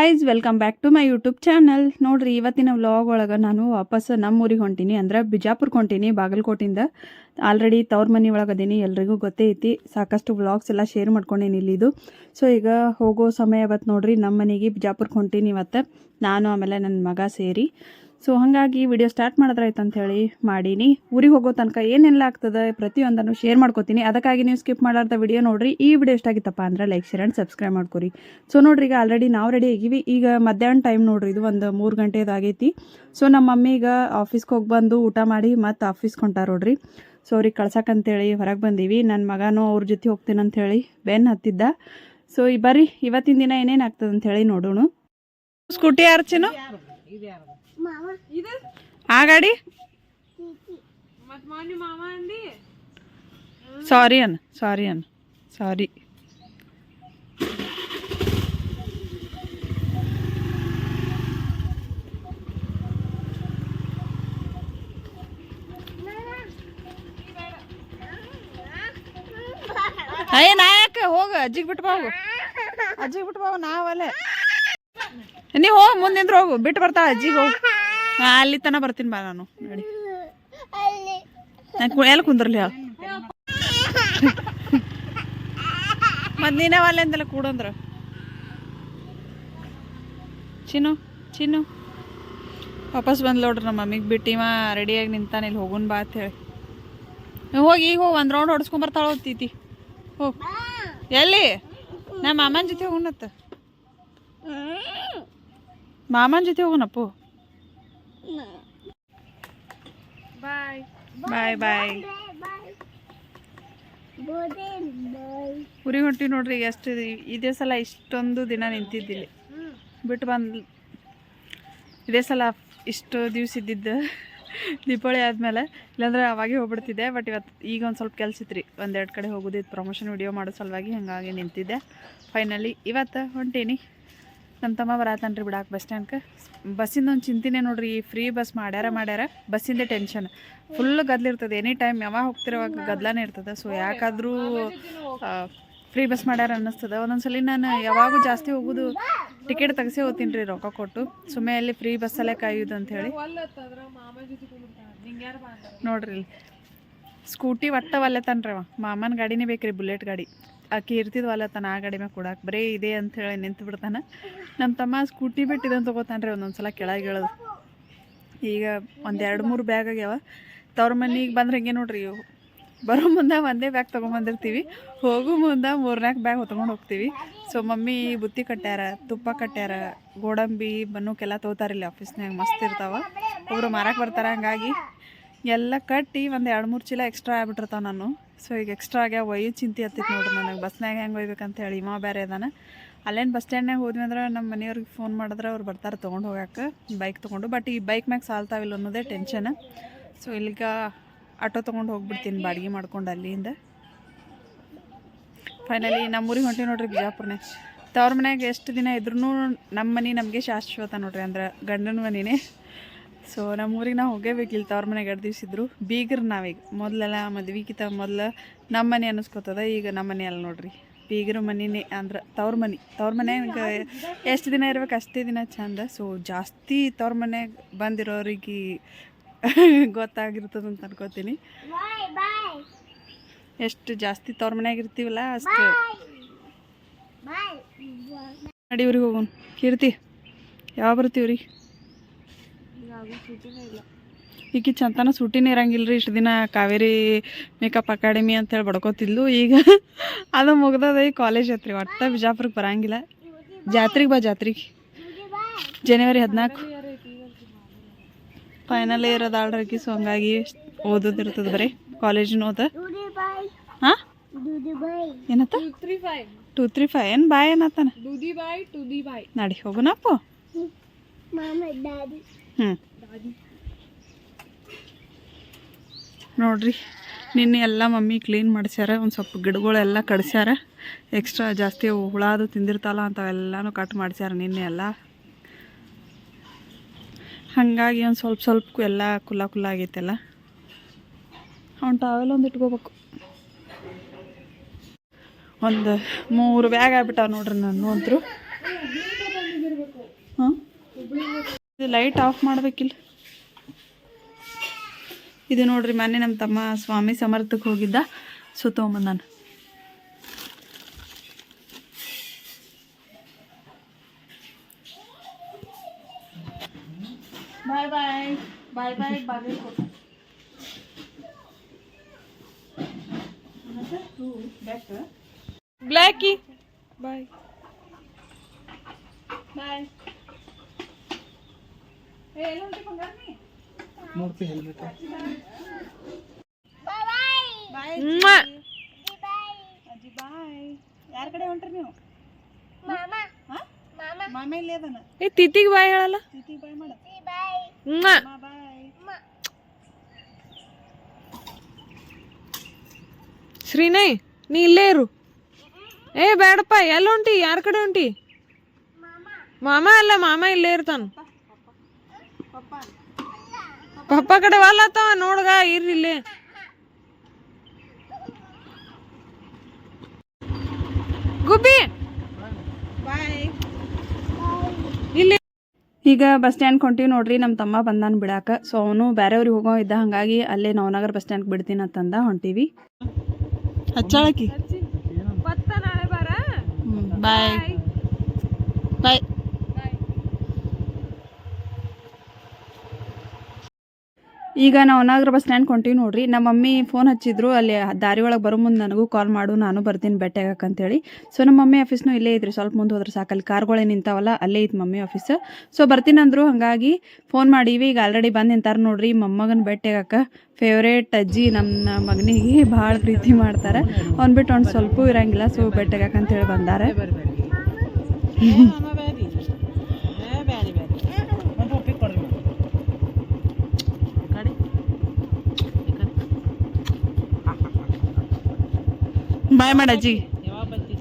Guys welcome back to my YouTube channel ನೋಡ್ರಿ, ಇವತ್ತಿನ vlog ಒಳಗೆ ನಾನು ವಾಪಸ್ ನಮ್ಮ ಊರಿಗೆ ಹೊಂಟೀನಿ. ಅಂದ್ರೆ ಬಿಜಾಪುರ್ಗೆ ಹೊಂಟೀನಿ, ಬಾಗಲಕೋಟಿಂದ. ಆಲ್ರೆಡಿ ತವ್ರ ಮನೆ ಒಳಗೆ ಅದೀನಿ, ಎಲ್ರಿಗೂ ಗೊತ್ತೇ ಐತಿ. ಸಾಕಷ್ಟು ವ್ಲಾಗ್ಸ್ ಎಲ್ಲ ಶೇರ್ ಮಾಡ್ಕೊಂಡೇನಿ ಇಲ್ಲಿದು. ಸೊ ಈಗ ಹೋಗೋ ಸಮಯ ಇವತ್ತು ನೋಡ್ರಿ ನಮ್ಮ ಮನೆಗೆ ಬಿಜಾಪುರ್ಗೆ ಹೊಂಟೀನಿ ಇವತ್ತು. ನಾನು ಆಮೇಲೆ ನನ್ನ ಮಗ ಸೇರಿ. ಸೊ ಹಾಗಾಗಿ ವಿಡಿಯೋ ಸ್ಟಾರ್ಟ್ ಮಾಡಿದ್ರಾಯ್ತು ಅಂತ ಹೇಳಿ ಮಾಡೀನಿ. ಊರಿಗೆ ಹೋಗೋ ತನಕ ಏನೆಲ್ಲ ಆಗ್ತದೆ ಪ್ರತಿಯೊಂದನ್ನು ಶೇರ್ ಮಾಡ್ಕೋತೀನಿ. ಅದಕ್ಕಾಗಿ ನೀವು ಸ್ಕಿಪ್ ಮಾಡಾರ್ದ ವಿಡಿಯೋ ನೋಡ್ರಿ. ಈ ವಿಡಿಯೋ ಎಷ್ಟಾಗಿತ್ತಪ್ಪ ಅಂದ್ರೆ ಲೈಕ್ ಶೇರ್ ಆ್ಯಂಡ್ ಸಬ್ಸ್ಕ್ರೈಬ್ ಮಾಡ್ಕೊರಿ. ಸೊ ನೋಡ್ರಿ ಈಗ ಆಲ್ರೆಡಿ ನಾವು ರೆಡಿ ಆಗೀವಿ. ಈಗ ಮಧ್ಯಾಹ್ನ ಟೈಮ್ ನೋಡ್ರಿ, ಇದು ಒಂದು ಮೂರು ಗಂಟೆದು ಆಗೈತಿ ಸೊ ನಮ್ಮ ಈಗ ಆಫೀಸ್ಗೆ ಹೋಗಿ ಬಂದು ಊಟ ಮಾಡಿ ಮತ್ತೆ ಆಫೀಸ್ಗೆ ಹೊಂಟಾರ ನೋಡ್ರಿ. ಸೊ ಅವ್ರಿಗೆ ಕಳ್ಸಕ್ಕಂತೇಳಿ ಹೊರಗೆ ಬಂದೀವಿ. ನನ್ನ ಮಗನೂ ಅವ್ರ ಜೊತೆ ಹೋಗ್ತೀನಿ ಅಂತೇಳಿ ಬೆನ್ ಹತ್ತಿದ್ದ. ಸೊ ಈ ಬರ್ರಿ, ಇವತ್ತಿನ ದಿನ ಏನೇನು ಆಗ್ತದೆ ಅಂತೇಳಿ ನೋಡೋಣ ಸ್ಕೂಟಿ ಯಾರ್ಚಿನು ಆ ಗಾಡಿ? ಸಾರಿ ಅನ್ ಸಾರಿ ಅನ್ ಸಾರಿ ಅಯ್ಯ ನಾ ಯಾಕೆ? ಹೋಗ ಅಜ್ಜಿಗೆ ಬಿಟ್ಟು ಬಾವು ಅಜ್ಜಿಗೆ ಬಿಟ್ಟು ಬಾವು ನಾವಲ್ಲೇ. ನೀವು ಹೋಗಿ ಮುಂದಿಂದ್ರ ಹೋಗು. ಬಿಟ್ಟು ಬರ್ತಾ ಅಜ್ಜಿಗೆ ಹೋಗು. ಅಲ್ಲಿ ತನ ಬರ್ತೀನಿ ಬಾ ನಾನು, ನೋಡಿ. ನಾನು ಎಲ್ಲಿ ಕುಂದ್ರಲಿ ಹೇಳ ಮತ್ತು ನೀನೇ ಅಲ್ಲೇ ಕೂಡಂದ್ರ? ಚಿನ್ನು ಚಿನ್ನು. ವಾಪಸ್ ಬಂದ್ ನೋಡ್ರಿ ನಮ್ಮ ಮಮ್ಮಿಗೆ ಬಿಟ್ಟು, ಇವ ರೆಡಿಯಾಗಿ ನಿಂತಾನೆ, ಇಲ್ಲಿ ಹೋಗುನ್ ಬಾ ಅಂತ ಹೇಳಿ. ಹೋಗಿ, ಈಗ ಹೋಗಿ, ಒಂದು ರೌಂಡ್ ಹೊಡ್ಸ್ಕೊಂಬರ್ತಾಳ ಹೋಗ್ತೀತಿ ಹೋಗಿ ಎಲ್ಲಿ? ನಾ ಮಾಮನ ಜೊತೆ ಹೋಗೋಣತ್ತ ಮಾಮನ ಜೊತೆ ಹೋಗೋಣಪ್ಪು ಬಾಯ್ ಬಾಯ್ ಬಾಯ್ ಊರಿಗೆ ಹೊಂಟಿ ನೋಡ್ರಿ, ಎಷ್ಟು ಇದೇ ಸಲ ಇಷ್ಟೊಂದು ದಿನ ನಿಂತಿದ್ದಿಲ್ಲ ಬಿಟ್ಟು ಬಂದ್, ಇದೇ ಸಲ ಇಷ್ಟು ದಿವ್ಸ ಇದ್ದಿದ್ದು ದೀಪಾವಳಿ ಆದಮೇಲೆ. ಇಲ್ಲಾಂದ್ರೆ ಅವಾಗೆ ಹೋಗ್ಬಿಡ್ತಿದ್ದೆ ಬಟ್ ಇವತ್ತು ಈಗ ಒಂದು ಸ್ವಲ್ಪ ಕೆಲ್ಸ ಇತ್ತು ರೀ ಒಂದೆರಡು ಕಡೆ ಹೋಗೋದಿತ್ತು ಪ್ರಮೋಷನ್ ವಿಡಿಯೋ ಮಾಡೋ ಸಲುವಾಗಿ ಹಾಗಾಗಿ ನಿಂತಿದ್ದೆ. ಫೈನಲಿ ಇವತ್ತು ಹೊಂಟೀನಿ. ನಮ್ಮ ತಮ್ಮ ಬರತ್ತಾನ ರೀ ಬಿಡಾಕ ಬಸ್ ಸ್ಟ್ಯಾಂಡ್ಕ. ಬಸ್ಸಿಂದ ಒಂದು ಚಿಂತಿನೇ ನೋಡ್ರಿ ಫ್ರೀ ಬಸ್ ಮಾಡ್ಯಾರ ಮಾಡ್ಯಾರ ಬಸ್ಸಿಂದೇ ಟೆನ್ಷನ್ ಫುಲ್ ಗದ್ಲಿರ್ತದೆ ಎನಿ ಟೈಮ್ ಯಾವಾಗ ಹೋಗ್ತಿರೋವಾಗ ಗದ್ಲಾನೇ ಇರ್ತದೆ. ಸೊ ಯಾಕಾದರೂ ಫ್ರೀ ಬಸ್ ಮಾಡ್ಯಾರ ಅನ್ನಿಸ್ತದೆ. ಒಂದೊಂದ್ಸಲಿ ನಾನು ಯಾವಾಗೂ ಜಾಸ್ತಿ ಹೋಗೋದು ಟಿಕೆಟ್ ತೆಗಿಸಿ ಹೋಗ್ತೀನಿ ರೀ ರೊಕ್ಕ ಕೊಟ್ಟು. ಸುಮ್ಮನೆ ಅಲ್ಲಿ ಫ್ರೀ ಬಸ್ಸಲ್ಲೇ ಕಾಯೋದು ಅಂತ ಹೇಳಿ. ನೋಡ್ರಿ ಸ್ಕೂಟಿ ಒಟ್ಟ ಒಲ್ಲೆತಾನ್ರಿ ಅವ ಮಾಮನ ಗಾಡಿನೇ ಬೇಕ್ರಿ, ಬುಲೆಟ್ ಗಾಡಿ. ಆಕಿ ಇರ್ತಿದ್ವಲ್ಲ ತಾನ ಆ ಗಾಡಿ ಮ್ಯಾಗ ಕೊಡಾಕ, ಬರೀ ಇದೆ ಅಂತ ಹೇಳಿ ನಿಂತು ಬಿಡ್ತಾನೆ. ನಮ್ಮ ತಮ್ಮ ಸ್ಕೂಟಿ ಬಿಟ್ಟು ಇದನ್ನು ಒಂದೊಂದು ಒಂದೊಂದ್ಸಲ ಕೆಳಗೆ ಹೇಳೋದು ಈಗ ಒಂದು ಎರಡು ಮೂರು ಬ್ಯಾಗ್ ಆಗ್ಯಾವ. ತವ್ರ ಮನೆಗೆ ಬಂದ್ರೆ ಹಿಂಗೆ ನೋಡ್ರಿ, ಬರೋ ಮುಂದೆ ಒಂದೇ ಬ್ಯಾಗ್ ತೊಗೊಂಬಂದಿರ್ತೀವಿ. ಹೋಗೋ ಮುಂದೆ ಮೂರ್ನಾಲ್ಕು ಬ್ಯಾಗ್ ಹೊತ್ಕೊಂಡು ಹೋಗ್ತೀವಿ. ಸೊ ಮಮ್ಮಿ ಬುತ್ತಿ ಕಟ್ಟ್ಯಾರ ತುಪ್ಪ ಕಟ್ಟ್ಯಾರ ಗೋಡಂಬಿ ಬನ್ನೂಕೆಲ್ಲ ತೊಗೋತಾರಿಲ್ಲ ಆಫೀಸ್ನಾಗ ಮಸ್ತ್ ಇರ್ತಾವ. ಒಬ್ಬರು ಮಾರಕ್ಕೆ ಬರ್ತಾರ, ಹಂಗಾಗಿ ಎಲ್ಲ ಕಟ್ಟಿ ಒಂದು ಎರಡು ಮೂರು ಚೀಲ ಎಕ್ಸ್ಟ್ರಾ ಆಗ್ಬಿಟ್ಟಿರ್ತಾವ ನಾನು. ಸೊ ಈಗ ಎಕ್ಸ್ಟ್ರಾ ಆಗ್ಯಾವ ಒಯ್ಯೋ ಚಿಂತೆ ಹತ್ತಿತ್ತು ನೋಡ್ರಿ ನನಗೆ. ಬಸ್ನಾಗ ಹೆಂಗೆ ಒಯ್ಬೇಕಂತ ಹೇಳಿ ಇವ ಬೇರೆ ಅದಾನ. ಅಲ್ಲೇನು ಬಸ್ ಸ್ಟ್ಯಾಂಡ್ನಾಗ ಹೋದ್ವಿ ಅಂದ್ರೆ ನಮ್ಮ ಮನೆಯವ್ರಿಗೆ ಫೋನ್ ಮಾಡಿದ್ರೆ ಅವ್ರು ಬರ್ತಾರೆ ತೊಗೊಂಡು ಹೋಗಕ್ಕೆ ಬೈಕ್ ತೊಗೊಂಡು. ಬಟ್ ಈ ಬೈಕ್ ಮ್ಯಾಗ ಸಾಲ್ತಾವಿಲ್ಲ ಅನ್ನೋದೇ ಟೆನ್ಷನ್ ಸೊ ಇಲ್ಲಿಗ ಆಟೋ ತೊಗೊಂಡು ಹೋಗ್ಬಿಡ್ತೀನಿ ಬಾಡಿಗೆ ಮಾಡ್ಕೊಂಡು ಅಲ್ಲಿಂದ. ಫೈನಲಿ ನಮ್ಮೂರಿಗೆ ಹೊಂಟಿ ನೋಡ್ರಿ ಬಿಜಾಪುರ್ನಾಗ ತವ್ರ ಮನ್ಯಾಗ ಎಷ್ಟು ದಿನ ಇದ್ರೂ ನಮ್ಮ ಮನೆ ನಮಗೆ ಶಾಶ್ವತ ನೋಡ್ರಿ ಅಂದ್ರೆ ಗಂಡನ ಮನೆನೇ. ಸೊ ನಮ್ಮೂರಿಗೆ ನಾವು ಹೋಗೇಬೇಕಿಲ್ಲ ತವ್ರ ಮನೆಗೆ ಎರಡು ದಿವ್ಸ ಇದ್ರು. ಬೀಗರು ನಾವೀಗ. ಮೊದಲೆಲ್ಲ ಮದ್ವಿಗಿಂತ ಮೊದಲು ನಮ್ಮ ಮನೆ ಅನ್ನಿಸ್ಕೊತದ. ಈಗ ನಮ್ಮ ಮನೆ ಅಲ್ಲ ನೋಡ್ರಿ. ಬೀಗರ ಮನೆನೇ ಅಂದ್ರೆ ತವ್ರ ಮನೆ. ತವ್ರ ಮನ್ಯಾಗ ಎಷ್ಟು ದಿನ ಇರ್ಬೇಕು ಅಷ್ಟೇ ದಿನ ಚಂದ. ಸೊ ಜಾಸ್ತಿ ತವ್ರ ಮನೆಗೆ ಬಂದಿರೋರಿಗೆ ಗೊತ್ತಾಗಿರ್ತದೆ ಅಂತ ಅನ್ಕೋತೀನಿ. ಎಷ್ಟು ಜಾಸ್ತಿ ತವ್ರ ಮನೆಯಾಗ ಇರ್ತೀವಲ್ಲ ಅಷ್ಟು ನಡಿ ಇವ್ರಿಗೆ ಹೋಗೋಣ. ಕೀರ್ತಿ ಯಾವ ಬರ್ತೀವ್ರಿ? ಈಕಿ ಚಂತನ ಸುಟ್ಟಿನೇ ಇರಂಗಿಲ್ಲ ರೀ ಇಷ್ಟು ದಿನ ಕಾವೇರಿ ಮೇಕಪ್ ಅಕಾಡೆಮಿ ಅಂತೇಳಿ ಬಡ್ಕೋತಿದ್ಲು. ಈಗ ಅದು ಮುಗ್ದದ ಈ ಕಾಲೇಜ್ ಹತ್ರಿ ಒಟ್ಟ ಬಿಜಾಪುರಕ್ಕೆ ಬರಂಗಿಲ್ಲ. ಜಾತ್ರೆಗೆ ಬಾ ಜಾತ್ರೆಗೆ. ಜನವರಿ ಹದಿನಾಲ್ಕು. ಫೈನಲ್ ಇಯರ್ ಅದಾಳ್ರಿ ಸೊ ಹಂಗಾಗಿ ಓದೋದಿರ್ತದೆ ಬರೀ ಕಾಲೇಜಿನ ಓದ ಹಾಂ? ಏನತ್ತ? ಟೂ ತ್ರೀ ಫೈವ್ ಏನು ಬಾಯ್ ಏನತ್ತಾನ? ನಡಿ ಹೋಗೋಣಪ್ಪ ಹ್ಞೂ ನೋಡ್ರಿ, ನಿನ್ನೆ ಎಲ್ಲ ಮಮ್ಮಿ ಕ್ಲೀನ್ ಮಾಡಿಸ್ಯಾರ, ಒಂದು ಸ್ವಲ್ಪ ಗಿಡಗಳೆಲ್ಲ ಕಡಿಸ್ಯಾರ. ಎಕ್ಸ್ಟ್ರಾ ಜಾಸ್ತಿ ಹುಳ ಅದು ತಿಂದಿರ್ತಾಲ ಅಂಥವೆಲ್ಲನೂ ಕಟ್ ಮಾಡಿಸ್ಯಾರ ನಿನ್ನೆ ಎಲ್ಲ. ಹಾಗಾಗಿ ಒಂದು ಸ್ವಲ್ಪ ಸ್ವಲ್ಪ ಎಲ್ಲ ಕುಲ್ಲ ಕುಲ್ಲ ಆಗೈತೆಲ್ಲ. ಅವ್ನು ಟಾವೆಲ್ ಒಂದು ಇಟ್ಕೋಬೇಕು. ಒಂದು ಮೂರು ಬ್ಯಾಗ್ ಆಗ್ಬಿಟ್ಟಾವ ನೋಡ್ರಿ ನಾನು ಅಂತರು. ಇದು ಲೈಟ್ ಆಫ್ ಮಾಡ್ಬೇಕಿಲ್ಲ. ಇದು ನೋಡ್ರಿ ಮೊನ್ನೆ ನಮ್ಮ ತಮ್ಮ ಸ್ವಾಮಿ ಸಮರ್ಥಕ್ಕೆ ಹೋಗಿದ್ದ. So ತೊಗೊಂಬಂದಾನ bye bye bye bye Bagalkot Blacky bye bye ಏ ಎಲ್ಲ ಹೊಂಟಿ ಬಂಗಾರ ನೀ ನೋಡ್ತಿ ಹೆಲ್ಮೆಟ್ ಬಾಯ್ ಅಜ್ಜಿ ಬಾಯ್ ಯಾರ ಕಡೆ ಹೊಂಟ್ರಿ ನೀವು ಹಾ? ಮಾಮ ಇಲ್ಲೇ ಅದಾನ ಏ ತಿತ್ತಿಗೆ ಬಾಯ್ ಹೇಳಲ್ಲ ತಿಥಿ ಬಾಯ್ ಮಾಡ ಮ್ಮ್. ಮಾ ಬಾಯ್ ಶ್ರೀನಯ್ ನೀ ಇಲ್ಲೇ ಇರು ಏ ಬೇಡಪ್ಪ ಎಲ್ಲ ಹೊಂಟಿ ಯಾರ ಕಡೆ ಹೊಂಟಿ ಮಾಮ ಅಲ್ಲ ಮಾಮ ಇಲ್ಲೇ ಇರ್ತಾನ ಪಪ್ಪ. ಕಡೆ ವಾಲತ್ತವ ನೋಡ್ಗ ಇರ್ರಿ ಇಲ್ಲೇ. ಗುಬ್ಬಿ! ಇಲ್ಲಿ. ಈಗ ಬಸ್ ಸ್ಟ್ಯಾಂಡ್ ಹೊಂಟಿವಿ ನೋಡ್ರಿ ನಮ್ಮ ತಮ್ಮ ಬಂದಾನ ಬಿಡಾಕ. ಸೊ ಅವನು ಬೇರೆಯವ್ರಿಗೆ ಹೋಗೋ ಇದ್ದ ಹಾಗಾಗಿ ಅಲ್ಲೇ ನವನಗರ ಬಸ್ ಸ್ಟ್ಯಾಂಡ್ ಬಿಡ್ತೀನಿ ಅಂತಂದ ಹೊಂಟಿವಿ. ಹಚ್ಚಾಳಕಿ. ಬತ್ತ ನಾಳೆ ಬಾರ. ಬಾಯ್. ಬಾಯ್. ಈಗ ನಾವು ನಾಗರ ಬಸ್ ಸ್ಟ್ಯಾಂಡ್ ಕೊಂಟೀವಿ ನೋಡ್ರಿ. ನಮ್ಮ ಮಮ್ಮಿ ಫೋನ್ ಹಚ್ಚಿದ್ರು, ಅಲ್ಲಿ ದಾರಿ ಒಳಗೆ ಬರೋ ಮುಂದೆ ನನಗೂ ಕಾಲ್ ಮಾಡು, ನಾನು ಬರ್ತೀನಿ ಭೇಟಿಯಾಗಕ್ಕೆ ಅಂತೇಳಿ. ಸೊ ನಮ್ಮ ಮಮ್ಮಿ ಆಫೀಸ್ನೂ ಇಲ್ಲೇ ಇದ್ರಿ, ಸ್ವಲ್ಪ ಮುಂದೆ ಹೋದ್ರೆ ಸಾಕು. ಅಲ್ಲಿ ಕಾರ್ಗಳೇ ನಿಂತಾವಲ್ಲ, ಅಲ್ಲೇ ಇತ್ತು ಮಮ್ಮಿ ಆಫೀಸ್ ಸೊ ಬರ್ತೀನಿ ಅಂದರು, ಹಾಗಾಗಿ ಫೋನ್ ಮಾಡೀವಿ. ಈಗ ಆಲ್ರೆಡಿ ಬಂದು ನಿಂತಾರೆ ನೋಡ್ರಿ, ಮೊಮ್ಮಗನ ಹಾಕ ಫೇವ್ರೇಟ್ ಅಜ್ಜಿ ನಮ್ಮ ಮಗನಿಗೆ ಭಾಳ ಪ್ರೀತಿ ಮಾಡ್ತಾರೆ. ಅವ್ನು ಬಿಟ್ಟು ಅವ್ನು ಸ್ವಲ್ಪ ಇರಂಗಿಲ್ಲ ಸೊ ಅಂತ ಅಂತೇಳಿ ಬಂದಾರೆ. ಬಾಯ್ ಮಾಡಜ್ಜಿ ಯಾವಾಗ ಮತ್ತೆ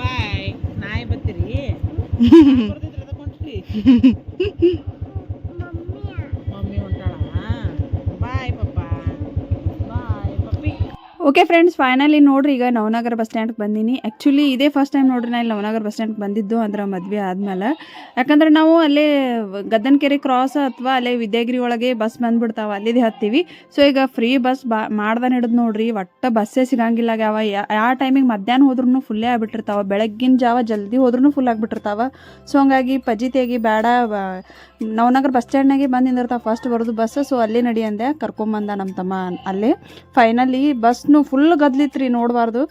ಬಾಯ್ ನಾಯಿ ಬರ್ತೀರಿ? ಓಕೆ ಫ್ರೆಂಡ್ಸ್ ಫೈನಲಿ ನೋಡ್ರಿ, ಈಗ ನವನಗರ ಬಸ್ ಸ್ಟ್ಯಾಂಡ್ಗೆ ಬಂದೀನಿ. ಆ್ಯಕ್ಚುಲಿ ಇದೇ ಫಸ್ಟ್ ಟೈಮ್ ನೋಡ್ರಿ ನಾನು ಇಲ್ಲಿ ನವನಗರ ಬಸ್ ಸ್ಟ್ಯಾಂಡ್ಗೆ ಬಂದಿದ್ದು, ಅಂದ್ರೆ ಮದುವೆ ಆದಮೇಲೆ. ಯಾಕಂದ್ರೆ ನಾವು ಅಲ್ಲೇ ಗದ್ದನಕೆರೆ ಕ್ರಾಸ್ ಅಥವಾ ಅಲ್ಲೇ ವಿದ್ಯಾಗಿರಿ ಒಳಗೆ ಬಸ್ ಬಂದ್ಬಿಡ್ತಾವೆ, ಅಲ್ಲಿದೆ ಹತ್ತೀವಿ. ಸೊ ಈಗ ಫ್ರೀ ಬಸ್ ಬಾ, ಮಾಡ್ದಾನೆ ಹಿಡಿದು ನೋಡ್ರಿ, ಒಟ್ಟು ಬಸ್ಸೇ ಸಿಗಂಗಿಲ್ಲ ಯಾವ ಯಾವ ಟೈಮಿಗೆ ಮಧ್ಯಾಹ್ನ ಹೋದ್ರೂ ಫುಲ್ಲೇ ಆಗ್ಬಿಟ್ಟಿರ್ತಾವೆ, ಬೆಳಗ್ಗಿನ ಜಾವ ಜಲ್ದಿ ಹೋದ್ರೂ ಫುಲ್ ಆಗಿಬಿಟ್ಟಿರ್ತಾವೆ. ಸೊ ಹಂಗಾಗಿ ಪಜಿತಿಯಾಗಿ ಬೇಡ ನವನಗರ ಬಸ್ ಸ್ಟ್ಯಾಂಡ್ನಾಗೆ ಬಂದು ನಿಂದಿರ್ತಾವೆ ಫಸ್ಟ್ ಬರೋದು ಬಸ್ ಸೊ ಅಲ್ಲೇ ನಡಿ ಅಂದೆ, ಕರ್ಕೊಂಬಂದ ನಮ್ಮ ತಮ್ಮ ಅಲ್ಲೇ. ಫೈನಲಿ ಬಸ್ನು ಫುಲ್ ಗದ್ಲಿತ್ರಿ ನೋಡಬಾರ್ದು.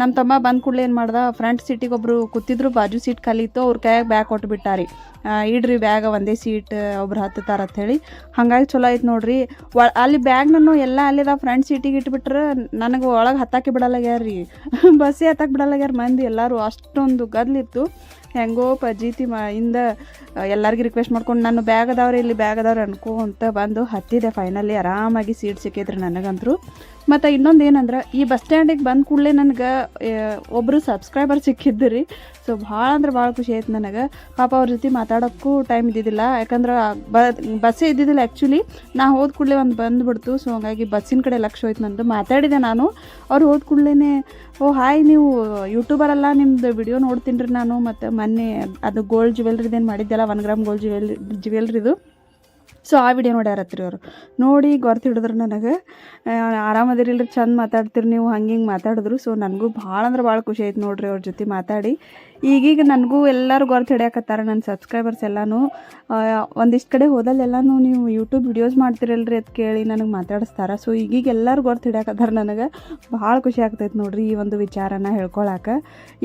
ನಮ್ಮ ತಮ್ಮ ಬಂದ ಕೂಡಲೇ ಏನು ಮಾಡ್ದೆ ಫ್ರಂಟ್ ಸೀಟಿಗೆ ಒಬ್ಬರು ಕೂತಿದ್ರು ಬಾಜು ಸೀಟ್ ಖಾಲಿ ಇತ್ತು ಅವ್ರ ಕೈಯಾಗ ಬ್ಯಾಗ್ ಆ, ಇಡ್ರಿ ಬ್ಯಾಗ ಒಂದೇ ಸೀಟ್ ಒಬ್ರು ಹತ್ತುತ್ತಾರ ಹೇಳಿ. ಹಂಗಾಗಿ ಚಲೋ ಆಯ್ತು ನೋಡ್ರಿ. ಒ ಅಲ್ಲಿ ಬ್ಯಾಗ್ನೂ ಎಲ್ಲ ಅಲ್ಲಿದ ಫ್ರಂಟ್ ಸೀಟಿಗೆ ಇಟ್ಬಿಟ್ರೆ ನನಗೆ ಒಳಗೆ ಹತ್ತಾಕಿ ಬಿಡಲಾಗ್ಯಾರ ರೀ ಬಸ್ಸೇ ಹತ್ತಾಕಿ ಬಿಡಲ್ಲಾಗ್ಯಾರ ಮಂದಿ ಎಲ್ಲರೂ ಅಷ್ಟೊಂದು ಗದ್ಲಿತ್ತು. ಹೆಂಗೋ ಪಜೀತಿ ಮ ಇಂದ ಎಲ್ಲರಿಗೂ ರಿಕ್ವೆಸ್ಟ್ ಮಾಡ್ಕೊಂಡು ನಾನು ಬ್ಯಾಗ್ ಅದಾವ್ರಿ ಇಲ್ಲಿ ಬ್ಯಾಗ್ ಅದಾವ್ರಿ ಅನ್ಕೋ ಅಂತ ಬಂದು ಹತ್ತಿದೆ. ಫೈನಲಿ ಆರಾಮಾಗಿ ಸೀಟ್ ಸಿಕ್ಕಿದ್ರು ನನಗಂತರೂ. ಮತ್ತು ಇನ್ನೊಂದು ಏನಂದ್ರೆ, ಈ ಬಸ್ ಸ್ಟ್ಯಾಂಡಿಗೆ ಬಂದ ಕೂಡಲೇ ನನಗೆ ಒಬ್ಬರು ಸಬ್ಸ್ಕ್ರೈಬರ್ ಸಿಕ್ಕಿದ್ದು ರೀ ಸೊ ಭಾಳ ಅಂದ್ರೆ ಭಾಳ ಖುಷಿ ಆಯ್ತು ನನಗೆ. ಪಾಪ ಅವ್ರ ಜೊತೆ ಮಾತಾಡೋಕ್ಕೂ ಟೈಮ್ ಇದ್ದಿದ್ದಿಲ್ಲ. ಯಾಕಂದ್ರೆ ಬಸ್ಸೇ ಇದ್ದಿದ್ದಿಲ್ಲ ಆ್ಯಕ್ಚುಲಿ ನಾ ಹೋದ ಕೂಡಲೇ ಒಂದು ಬಂದುಬಿಡ್ತು. ಸೊ ಹಂಗಾಗಿ ಬಸ್ಸಿನ ಕಡೆ ಲಕ್ಷ ಹೋಯ್ತು ನಂದು. ಮಾತಾಡಿದೆ ನಾನು. ಅವ್ರು ಹೋದ ಕೂಡಲೇ ಓ, ಹಾಯ್, ನೀವು ಯೂಟ್ಯೂಬರಲ್ಲ ನಿಮ್ಮದು ವಿಡಿಯೋ ನೋಡ್ತೀನಿ ರೀ ನಾನು. ಮತ್ತು ಮೊನ್ನೆ ಅದು ಗೋಲ್ಡ್ ಜ್ಯುವೆಲ್ರಿದೇನು ಮಾಡಿದ್ದೆಲ್ಲ ಒನ್ ಗ್ರಾಮ್ ಗೋಲ್ಡ್ ಜ್ಯುವೆಲ್ ಜ್ಯುವೆಲ್ರಿದು ಸೊ ಆ ವಿಡಿಯೋ ನೋಡ್ಯಾರತ್ರಿ ಅವರು ನೋಡಿ ಗೊರ್ತು ಹಿಡಿದ್ರು ನನಗೆ. ಆರಾಮದಿರಿಲ್ರಿ, ಚಂದ ಮಾತಾಡ್ತೀರಿ ನೀವು, ಹಂಗೆ ಹಿಂಗೆ ಮಾತಾಡಿದ್ರು. ಸೊ ನನಗೂ ಭಾಳ ಅಂದ್ರೆ ಭಾಳ ಖುಷಿ ಆಯ್ತು ನೋಡ್ರಿ ಅವ್ರ ಜೊತೆ ಮಾತಾಡಿ. ಈಗೀಗ ನನಗೂ ಎಲ್ಲರೂ ಗೊರ್ತು ಹಿಡಿಯಾಕತ್ತಾರ ನನ್ನ ಸಬ್ಸ್ಕ್ರೈಬರ್ಸ್ ಎಲ್ಲನೂ. ಒಂದಿಷ್ಟು ಕಡೆ ಹೋದಲ್ಲೆಲ್ಲನೂ ನೀವು ಯೂಟ್ಯೂಬ್ ವಿಡಿಯೋಸ್ ಮಾಡ್ತಿರಲ್ರಿ ಅದು ಕೇಳಿ ನನಗೆ ಮಾತಾಡಿಸ್ತಾರ. ಸೊ ಈಗೀಗ ಎಲ್ಲರೂ ಗೊರ್ತು ಹಿಡಿಯಾಕತ್ತಾರ ನನಗೆ. ಭಾಳ ಖುಷಿ ಆಗ್ತೈತೆ ನೋಡ್ರಿ ಈ ಒಂದು ವಿಚಾರನ ಹೇಳ್ಕೊಳಕ್ಕೆ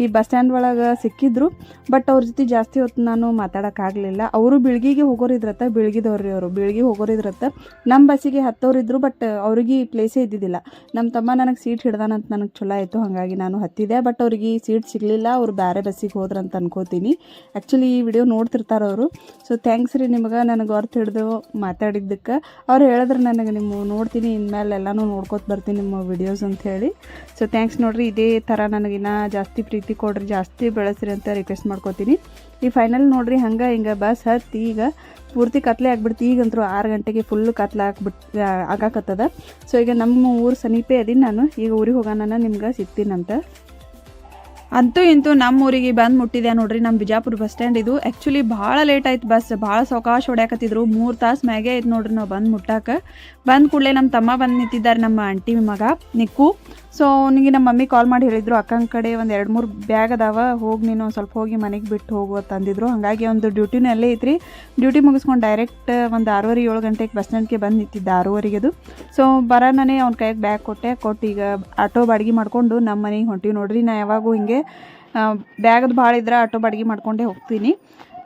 ಈ ಬಸ್ ಸ್ಟ್ಯಾಂಡ್ ಒಳಗೆ ಸಿಕ್ಕಿದ್ರು ಬಟ್ ಅವ್ರ ಜೊತೆ ಜಾಸ್ತಿ ಹೊತ್ತು ನಾನು ಮಾತಾಡೋಕ್ಕಾಗಲಿಲ್ಲ. ಅವರು ಬೆಳಗಿಗೆ ಹೋಗೋರಿದ್ರತ್ತ ಬೆಳಗಿದವ್ರಿ ಅವರು. ಬೆಳಗ್ಗೆ ಹೋಗೋರಿದ್ರತ್ತ. ನಮ್ಮ ಬಸ್ಸಿಗೆ ಹತ್ತೋರಿದ್ರು ಬಟ್ ಅವ್ರಿಗೆ ಪ್ಲೇಸೇ ಇದ್ದಿದ್ದಿಲ್ಲ. ನಮ್ಮ ತಮ್ಮ ನನಗೆ ಸೀಟ್ ಹಿಡ್ದಾನಂತ ನನಗೆ ಚಲೋ ಆಯಿತು, ಹಾಗಾಗಿ ನಾನು ಹತ್ತಿದೆ. ಬಟ್ ಅವ್ರಿಗೆ ಸೀಟ್ ಸಿಗಲಿಲ್ಲ, ಅವ್ರು ಬೇರೆ ಬಸ್ಸಿಗೆ ಹೋದ್ರಂತ ಅನ್ಕೋತೀನಿ. ಆ್ಯಕ್ಚುಲಿ ಈ ವಿಡಿಯೋ ನೋಡ್ತಿರ್ತಾರೆ ಅವರು. ಸೊ ಥ್ಯಾಂಕ್ಸ್ ರೀ ನಿಮಗೆ. ನನಗೆ ಹೊರ್ತು ಹಿಡಿದು ಮಾತಾಡಿದ್ದಕ್ಕೆ. ಅವ್ರು ಹೇಳಿದ್ರೆ ನನಗೆ ನಿಮ್ಮ ನೋಡ್ತೀನಿ ಇನ್ಮೇಲೆ ಎಲ್ಲನೂ ನೋಡ್ಕೊತ ಬರ್ತೀನಿ ನಿಮ್ಮ ವಿಡಿಯೋಸ್ ಅಂತ ಹೇಳಿ. ಸೊ ಥ್ಯಾಂಕ್ಸ್ ನೋಡಿರಿ. ಇದೇ ಥರ ನನಗಿನ್ನ ಜಾಸ್ತಿ ಪ್ರೀತಿ ಕೊಡ್ರಿ, ಜಾಸ್ತಿ ಬೆಳೆಸ್ರಿ ಅಂತ ರಿಕ್ವೆಸ್ಟ್ ಮಾಡ್ಕೋತೀನಿ. ಈ ಫೈನಲ್ ನೋಡಿರಿ, ಹಂಗೆ ಹಿಂಗೆ ಬಸ್ ಹತ್ತಿ ಈಗ ಪೂರ್ತಿ ಕತ್ಲೆ ಆಗ್ಬಿಡ್ತು. ಈಗಂತೂ ಆರು ಗಂಟೆಗೆ ಫುಲ್ ಕತ್ಲೆ ಆಗ್ಬಿಟ್, ಆಗಾಕತ್ತದ. ಸೊ ಈಗ ನಮ್ಮ ಊರು ಸಮೀಪೆ ಅದೀನಿ ನಾನು. ಈಗ ಊರಿಗೆ ಹೋಗೋಣ ನಿಮ್ಗೆ ಸಿಗ್ತೀನಂತ. ಅಂತೂ ಇಂತೂ ನಮ್ಮ ಊರಿಗೆ ಬಂದು ಮುಟ್ಟಿದೆ ನೋಡ್ರಿ ನಮ್ಮ ಬಿಜಾಪುರ ಬಸ್ ಸ್ಟ್ಯಾಂಡ್ ಇದು. ಆ್ಯಕ್ಚುಲಿ ಭಾಳ ಲೇಟ್ ಆಯ್ತು ಬಸ್, ಭಾಳ ಸಾವಕಾಶ ಹೊಡ್ಯಾಕತ್ತಿದ್ರು. ಮೂರು ತಾಸು ಮ್ಯಾಗೆ ಆಯ್ತು ನೋಡ್ರಿ ನಾವು ಬಂದು ಮುಟ್ಟಾಕ. ಬಂದ ಕೂಡಲೇ ನಮ್ಮ ತಮ್ಮ ಬಂದು ನಿಂತಿದ್ದಾರೆ ನಮ್ಮ ಆಂಟಿ ಮಗ, ನಿಕ್ಕು. ಸೊ ಅವನಿಗೆ ನಮ್ಮ ಮಮ್ಮಿ ಕಾಲ್ ಮಾಡಿ ಹೇಳಿದ್ರು ಅಕ್ಕನ ಕಡೆ ಒಂದು ಎರಡು ಮೂರು ಬ್ಯಾಗ್ ಅದಾವ ಹೋಗಿ ನೀನು ಸ್ವಲ್ಪ ಹೋಗಿ ಮನೆಗೆ ಬಿಟ್ಟು ಹೋಗು ತಂದಿದ್ರು ಅಂದಿದ್ರು. ಹಾಗಾಗಿ ಒಂದು ಡ್ಯೂಟಿನೂ ಅಲ್ಲೇ ಐತ್ರಿ. ಡ್ಯೂಟಿ ಮುಗಿಸ್ಕೊಂಡು ಡೈರೆಕ್ಟ್ ಒಂದು ಆರೂವರೆ ಏಳು ಗಂಟೆಗೆ ಬಸ್ ಸ್ಟ್ಯಾಂಡ್ಗೆ ಬಂದು ನಿಂತಿದ್ದ ಆರೂವರೆಗೆ ಅದು. ಸೊ ಬರೋನೇ ಅವ್ನ ಕೈಗೆ ಬ್ಯಾಗ್ ಕೊಟ್ಟೆ. ಕೊಟ್ಟು ಈಗ ಆಟೋ ಬಾಡಿಗೆ ಮಾಡಿಕೊಂಡು ನಮ್ಮ ಮನೆಗೆ ಹೊಂಟಿವಿ ನೋಡ್ರಿ. ನಾ ಯಾವಾಗೂ ಹಿಂಗೆ ಬ್ಯಾಗದು ಭಾಳ ಇದ್ರೆ ಆಟೋ ಬಾಡಿಗೆ ಮಾಡ್ಕೊಂಡೇ ಹೋಗ್ತೀನಿ.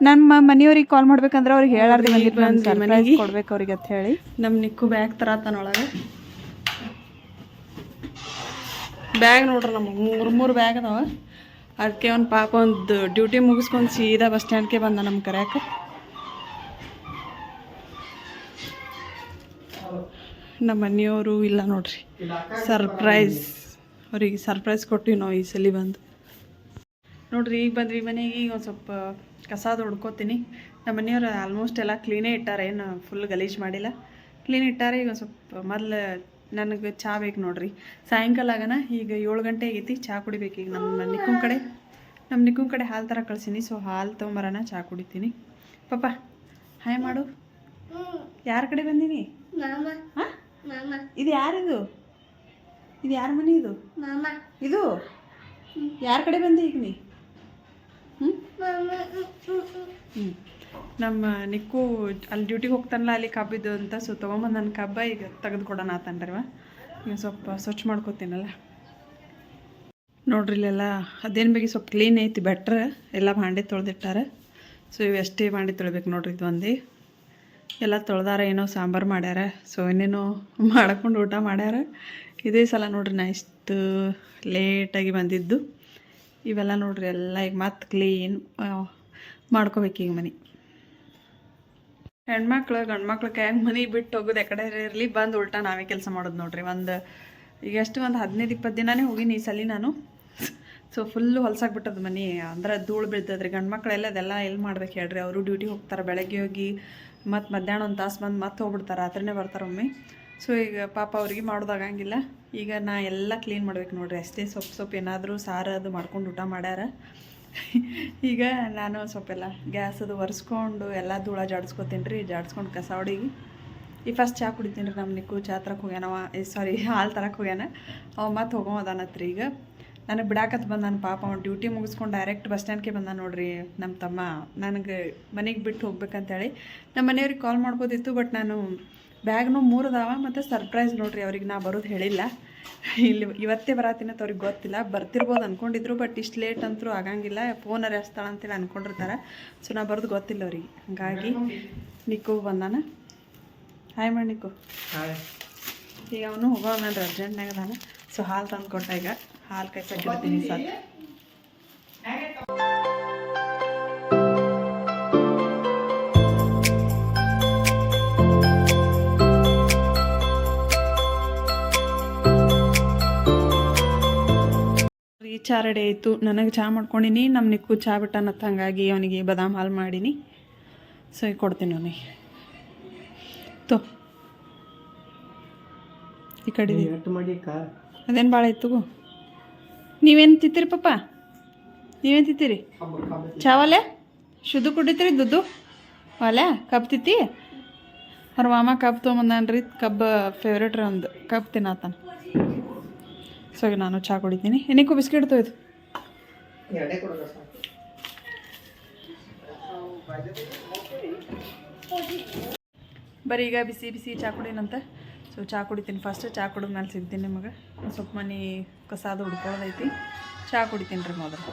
ನಮ್ಮ ಮನೆಯವ್ರಿಗೆ ಕಾಲ್ ಮಾಡ್ಬೇಕಂದ್ರೆ ಅವ್ರಿಗೆ ಹೇಳಾರ್ದು ಬಂದಿದ್ದು ಕೊಡ್ಬೇಕು ಅವ್ರಿಗೆ ಅಂತ ಹೇಳಿ. ನಮ್ಮ ನಿಕ್ಕು ಬ್ಯಾಗ್ ತರತಾನೊಳಗೆ ಬ್ಯಾಗ್ ನೋಡ್ರಿ ನಮ್ಮ ಮೂರು ಮೂರು ಬ್ಯಾಗ್ ಅದಾವ. ಅದಕ್ಕೆ ಒಂದು ಪಾಪ ಒಂದು ಡ್ಯೂಟಿ ಮುಗಿಸ್ಕೊಂಡು ಸೀದಾ ಬಸ್ ಸ್ಟ್ಯಾಂಡ್ಗೆ ಬಂದ ನಮ್ಮ ಕರ್ಯಾಕ. ನಮ್ಮ ಮನೆಯವರು ಇಲ್ಲ ನೋಡ್ರಿ. ಸರ್ಪ್ರೈಸ್. ಅವ್ರಿಗೆ ಸರ್ಪ್ರೈಸ್ ಕೊಟ್ಟಿವಿ ನಾವು ಈ ಸಲ ಬಂದು. ನೋಡ್ರಿ, ಈಗ ಬಂದ್ವಿ ಮನೆಗೆ. ಈಗ ಒಂದು ಸ್ವಲ್ಪ ಕಸ ಹೊಡ್ಕೋತೀನಿ ನಮ್ಮ ಮನೆಯವರು ಆಲ್ಮೋಸ್ಟ್ ಎಲ್ಲ ಕ್ಲೀನೇ ಇಟ್ಟಾರೆ. ಏನು ಫುಲ್ ಗಲೀಜು ಮಾಡಿಲ್ಲ. ಕ್ಲೀನ್ ಇಟ್ಟಾರೆ. ಈಗ ಒಂದು ಸ್ವಲ್ಪ ಮೊದ್ಲು ನನಗೆ ಚಹಾ ಬೇಕು ನೋಡ್ರಿ. ಸಾಯಂಕಾಲ ಆಗನ ಈಗ ಏಳು ಗಂಟೆ ಆಗೈತಿ ಚಹಾ ಕುಡಿಬೇಕು ಈಗ ನಮ್ಮ ನಿಕ್ಕುನ್ ಕಡೆ. ನಮ್ಮ ನಿಕ್ಕುನ್ ಕಡೆ ಹಾಲು ಥರ ಕಳಿಸೀನಿ ಸೊ ಹಾಲು ತೊಗೊಂಬರೋಣ ಚಹಾ ಕುಡಿತೀನಿ. ಪಾಪ ಹಾಯ್ ಮಾಡು. ಯಾರ ಕಡೆ ಬಂದೀನಿ ಹಾಂ? ಇದು ಯಾರಿದು? ಇದು ಯಾರ ಮನೆ ಇದು? ಇದು? ಯಾರ ಕಡೆ ಬಂದೆ ಈಗ ನೀ? ಹ್ಞೂ ಹ್ಞೂ ನಮ್ಮ ನಿಕ್ಕು ಅಲ್ಲಿ ಡ್ಯೂಟಿಗೆ ಹೋಗ್ತಾನಲ್ಲ, ಅಲ್ಲಿ ಕಬ್ಬಿದ್ದು ಅಂತ ಸೊ ತೊಗೊಂಬಂದು ನನ್ನ ಕಬ್ಬ ಈಗ ತೆಗೆದು ಕೊಡೋಣ ಈಗ ಸ್ವಲ್ಪ ಸ್ವಚ್ಛ ಮಾಡ್ಕೋತೀನಲ್ಲ. ನೋಡ್ರಿ ಇಲ್ಲೆಲ್ಲ, ಅದೇನು ಬೇಕಿ ಸ್ವಲ್ಪ ಕ್ಲೀನ್ ಐತಿ ಬೆಟ್ರ್ ಎಲ್ಲ ಭಾಂಡೆ ತೊಳೆದಿಟ್ಟಾರೆ. ಸೊ ಇವೆಷ್ಟೇ ಭಾಂಡೆ ತೊಳಿಬೇಕು ನೋಡ್ರಿ ಇದು ಒಂದು. ಎಲ್ಲ ತೊಳೆದಾರ, ಏನೋ ಸಾಂಬಾರು ಮಾಡ್ಯಾರ. ಸೊ ಏನೇನೋ ಮಾಡ್ಕೊಂಡು ಊಟ ಮಾಡ್ಯಾರ. ಇದೇ ಸಲ ನೋಡ್ರಿ ನಾ ಇಷ್ಟು ಲೇಟಾಗಿ ಬಂದಿದ್ದು. ಇವೆಲ್ಲ ನೋಡ್ರಿ ಎಲ್ಲ ಈಗ ಮತ್ತೆ ಕ್ಲೀನ್ ಮಾಡ್ಕೋಬೇಕು ಈಗ ಮನೆ. ಹೆಣ್ಮಕ್ಳು, ಗಂಡ್ಮಕ್ಳು ಕೈಯಾಗ ಮನೆ ಬಿಟ್ಟು ಹೋಗೋದು ಯಾಕಡೆ ಇರಲಿ, ಬಂದು ಉಲ್ಟಾ ನಾವೇ ಕೆಲಸ ಮಾಡೋದು ನೋಡ್ರಿ. ಒಂದು ಈಗ ಎಷ್ಟು, ಒಂದು ಹದಿನೈದು ಇಪ್ಪತ್ತು ದಿನಾನೇ ಹೋಗಿನಿ ಈ ಸಲ ನಾನು. ಸೊ ಫುಲ್ಲು ಹೊಲ್ಸಾಗ್ಬಿಟ್ಟದ ಮನೆ. ಅಂದ್ರೆ ಧೂಳು ಬೀಳ್ತದ್ರಿ. ಗಂಡ್ಮಕ್ಳೆಲ್ಲ ಅದೆಲ್ಲ ಎಲ್ಲಿ ಮಾಡ್ಬೇಕು ಹೇಳ್ರಿ. ಅವರು ಡ್ಯೂಟಿ ಹೋಗ್ತಾರೆ, ಬೆಳಗ್ಗೆ ಹೋಗಿ ಮತ್ತು ಮಧ್ಯಾಹ್ನ ಒಂದು ತಾಸು ಬಂದು ಮತ್ತೆ ಹೋಗ್ಬಿಡ್ತಾರೆ, ರಾತ್ರಿನೇ ಬರ್ತಾರೆ ಒಮ್ಮೆ. ಸೊ ಈಗ ಪಾಪ ಅವ್ರಿಗೆ ಮಾಡೋದಾಗಂಗಿಲ್ಲ ಈಗ ನಾ ಎಲ್ಲ ಕ್ಲೀನ್ ಮಾಡ್ಬೇಕು ನೋಡ್ರಿ. ಅಷ್ಟೇ ಸೊಪ್ಪು ಸೊಪ್ಪು ಏನಾದರೂ ಸಾರು ಅದು ಮಾಡ್ಕೊಂಡು ಊಟ ಮಾಡ್ಯಾರ. ಈಗ ನಾನು ಸ್ವಲ್ಪ ಎಲ್ಲ ಗ್ಯಾಸ್ ಅದು ಒರೆಸ್ಕೊಂಡು ಎಲ್ಲ ಧೂಳ ಜಾಡಿಸ್ಕೊತೀನಿ ರೀ ಜಾಡಿಸ್ಕೊಂಡು ಕಸ ಹೊಡಿಗೆ. ಈ ಫಸ್ಟ್ ಚಾ ಕುಡಿತೀನಿ ರೀ ನಮ್ಮ ನಿಕ್ಕು, ಚಾ ತರಕ್ಕೆ ಹೋಗ್ಯಾನವ ಸಾರಿ ಹಾಲು ತರಕ್ಕೆ ಹೋಗ್ಯಾನ. ಅವ ಮತ್ತೆ ಹೋಗೋದಾನತ್ರಿ ಈಗ. ನನಗೆ ಬಿಡಾಕತ್ ಬಂದ ನನ್ನ ಪಾಪ ಅವ್ನು ಡ್ಯೂಟಿ ಮುಗಿಸ್ಕೊಂಡು ಡೈರೆಕ್ಟ್ ಬಸ್ ಸ್ಟ್ಯಾಂಡ್ಗೆ ಬಂದ ನೋಡ್ರಿ ನಮ್ಮ ತಮ್ಮ. ನನಗೆ ಮನೆಗೆ ಬಿಟ್ಟು ಹೋಗ್ಬೇಕಂತೇಳಿ ನಮ್ಮ ಮನೆಯವ್ರಿಗೆ ಕಾಲ್ ಮಾಡ್ಬೋದಿತ್ತು ಬಟ್ ನಾನು ಬ್ಯಾಗ್ನೂ ಮೂರು ಅದಾವ ಮತ್ತು ಸರ್ಪ್ರೈಸ್ ನೋಡ್ರಿ ಅವ್ರಿಗೆ ನಾ ಬರೋದು ಹೇಳಿಲ್ಲ. ಇಲ್ಲಿ ಇವತ್ತೇ ಬರತ್ತೀನಿ ಅಂತ ಅವ್ರಿಗೆ ಗೊತ್ತಿಲ್ಲ. ಬರ್ತಿರ್ಬೋದು ಅಂದ್ಕೊಂಡಿದ್ರು ಬಟ್ ಇಷ್ಟು ಲೇಟ್ ಅಂತೂ ಆಗಂಗಿಲ್ಲ. ಫೋನ್ ಹಚ್ತಾಳ ಅಂತೇಳಿ ಅಂದ್ಕೊಂಡಿರ್ತಾರೆ ಸೊ ನಾ ಬರೋದು ಗೊತ್ತಿಲ್ಲ ಅವ್ರಿಗೆ. ಹಾಗಾಗಿ ನಿಕ್ಕು ಬಂದಾನ. ಹಾಯ್ ಮಾಡಿ ನಿಕ್ಕು. ಈಗ ಅವನು ಹೋಗೋ ನಾನು ಅರ್ಜೆಂಟ್ನಾಗ ಅದಾನ. ಸೊ ಹಾಲು ತಂದು ಕೊಟ್ಟ ಈಗ. ಹಾಲು ಕಾಯ್ಸಕ್ಕಿರ್ತೀನಿ ಸರ್ ಚಾ ರೆಡಿ ಆಯಿತು. ನನಗೆ ಚಹಾ ಮಾಡ್ಕೊಂಡಿನಿ ನಮ್ಮ ನಿಕ್ಕು ಚಹಾ ಬಿಟ್ಟನತ್ತ ಹಂಗಾಗಿ ಅವನಿಗೆ ಬದಾಮ್ ಹಾಲು ಮಾಡೀನಿ. ಸೊ ಈಗ ಕೊಡ್ತೀನಿ ಅವನಿಗೆ. ತೋ. ಈ ಕಡೆ ಅದೇನು ಭಾಳ ಇತ್ತು ನೀವೇನು ತಿತ್ತೀರಿ ಪಪ್ಪ? ನೀವೇನು ತಿತ್ತೀರಿ ಚಾವಲೆ ಶುದ್ಧ ಕುಡಿತೀರಿ ದುಡ್ಡು? ವಾಲೆ ಕಬ್ ತಿತ್ತಿ? ಅವ್ರ ಮಾಮ ಕಬ್ ತೊಗೊಂಬಂದ್ರಿ ಕಬ್ ಫೇವ್ರೇಟ್ ರೀ ಒಂದು. ಕಬ್ ತಿನ್ನತ್ತಾನ ಸೊ ಈಗ ನಾನು ಚಹಾ ಕುಡಿತೀನಿ. ಏನಕ್ಕೂ ಬಿಸ್ಕೆಟ್ ತೊಯ್ದು ಬರೀ ಈಗ ಬಿಸಿ ಬಿಸಿ ಚಹಾ ಕುಡಿನಂತೆ. ಸೊ ಚಹಾ ಕುಡಿತೀನಿ. ಫಸ್ಟ್ ಚಹಾ ಕುಡಿದ ಮೇಲೆ ಸಿಗ್ತೀನಿ ನಿಮಗೆ. ಸ್ವಲ್ಪ ಮನೆ ಕಸಾದ ಹುಡ್ಕೊಳ್ಳೋದೈತಿ ಚಹಾ ಕುಡಿತೀನಿ ರೀ ಮೊದಲು.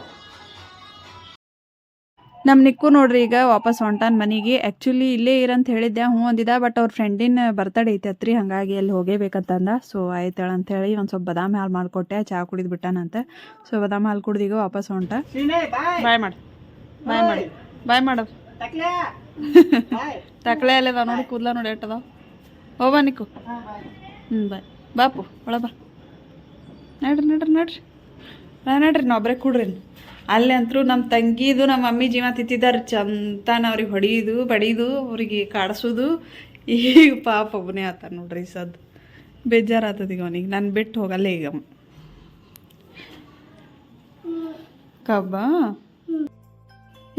ನಮ್ಮ ನಿಕ್ಕು ನೋಡ್ರಿ ಈಗ ವಾಪಸ್ ಹೊಂಟಾನ ಮನೆಗೆ. ಆ್ಯಕ್ಚುಲಿ ಇಲ್ಲೇ ಇರಂತ ಹೇಳಿದ್ದೆ ಹ್ಞೂ ಅಂದಿದ್ದ ಬಟ್ ಅವ್ರ ಫ್ರೆಂಡಿನ ಬರ್ತಡೇ ಐತೆ ಅತ್ರಿ ಹಾಗಾಗಿ ಅಲ್ಲಿ ಹೋಗೇಬೇಕಂತಂದ ಸೊ ಆಯ್ತಾಳ ಅಂತೇಳಿ ಒಂದು ಸ್ವಲ್ಪ ಬದಾಮಿ ಹಾಲು ಮಾಡಿಕೊಟ್ಟೆ ಚಹಾ ಕುಡಿದು ಬಿಟ್ಟಾನಂತೆ ಸೊ ಬದಾಮಿ ಹಾಲು ಕುಡ್ದು ಈಗ ವಾಪಸ್ ಹೊಂಟ. ಬಾಯ್. ಮಾಡಿ. ಬಾಯ್ ಮಾಡಿ. ಬಾಯ್ ಮಾಡು. ತಕಳೆ ಅಲ್ಲದ ನೋಡಿ ಕೂದಲ ನೋಡಿ ಎಟ್ಟದ. ಹೋಗ ನಿಕ್ಕು. ಹ್ಞೂ ಬಾಯ್. ಬಾಪು ಒಳ ಬಾ ನಡ್ರಿ ನಡ್ರಿ ನಡ್ರಿ. ನಡ್ರಿ ನಾ ಒಬ್ರೇ ಕೂಡ್ರಿ. ಅಲ್ಲೇ ಅಂತರೂ ನಮ್ಮ ತಂಗಿದು ನಮ್ಮ ಮಮ್ಮಿ ಜೀವ ತಿತ್ತಿದ್ದಾರೆ ಚಂತಾನ ಅವ್ರಿಗೆ ಹೊಡೆಯೋದು ಬಡಿಯೋದು ಅವ್ರಿಗೆ ಕಾಡಿಸೋದು. ಈಗ ಪಾಪ ಒಬ್ಬನೇ ಆತ ನೋಡ್ರಿ ಸದ್. ಬೇಜಾರಾತದ ಈಗ ಅವನಿಗೆ. ನಾನು ಬಿಟ್ಟು ಹೋಗಲ್ಲ ಈಗ. ಕಬ್ಬ?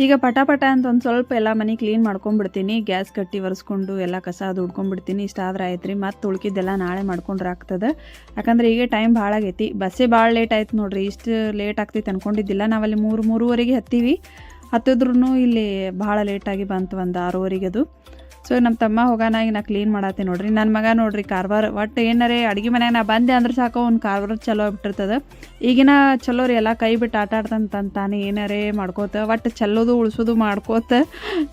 ಈಗ ಪಟ ಪಟ ಅಂತ ಒಂದು ಸ್ವಲ್ಪ ಎಲ್ಲ ಮನೆ ಕ್ಲೀನ್ ಮಾಡ್ಕೊಂಡ್ಬಿಡ್ತೀನಿ. ಗ್ಯಾಸ್ ಕಟ್ಟಿ ಒರೆಸ್ಕೊಂಡು ಎಲ್ಲ ಕಸ ಅದು ಉಡ್ಕೊಂಡ್ಬಿಡ್ತೀನಿ. ಇಷ್ಟ ಆದ್ರೆ ಆಯ್ತು ರೀ ಮತ್ತು ಉಳ್ಕಿದ್ದೆಲ್ಲ ನಾಳೆ ಮಾಡ್ಕೊಂಡ್ರೆ ಆಗ್ತದೆ. ಯಾಕಂದ್ರೆ ಈಗ ಟೈಮ್ ಭಾಳ ಆಗೈತಿ. ಬಸ್ಸೇ ಭಾಳ ಲೇಟ್ ಆಯ್ತು ನೋಡ್ರಿ. ಇಷ್ಟು ಲೇಟ್ ಆಗ್ತೈತೆ ಅನ್ಕೊಂಡಿದ್ದಿಲ್ಲ. ನಾವಲ್ಲಿ ಮೂರು, ಮೂರುವರೆಗೆ ಹತ್ತೀವಿ. ಹತ್ತಿದ್ರೂ ಇಲ್ಲಿ ಭಾಳ ಲೇಟಾಗಿ ಬಂತು ಒಂದು ಆರೂವರೆಗೆ ಅದು ಸೊ ನಮ್ಮ ತಮ್ಮ ಹೋಗಾನ, ಈಗ ನಾ ಕ್ಲೀನ್ ಮಾಡತ್ತೆ ನೋಡ್ರಿ. ನನ್ನ ಮಗ ನೋಡ್ರಿ ಕಾರ್ವಾರ. ಒಟ್ಟು ಏನಾರೇ ಅಡುಗೆ ಮನ್ಯಾಗ ನಾ ಬಂದೆ ಅಂದ್ರೆ ಸಾಕು, ಅವ್ನು ಕಾರ್ವಾರ ಚಲೋ ಆಗ್ಬಿಟ್ಟಿರ್ತದೆ. ಈಗಿನ ಚಲೋ ರೀ ಎಲ್ಲ ಕೈ ಬಿಟ್ಟು ಆಟ ಆಡ್ತಂತಾನೆ ಏನಾರೇ ಮಾಡ್ಕೋತ, ಒಟ್ಟು ಚಲ್ಲೋದು, ಉಳಿಸೋದು ಮಾಡ್ಕೋತ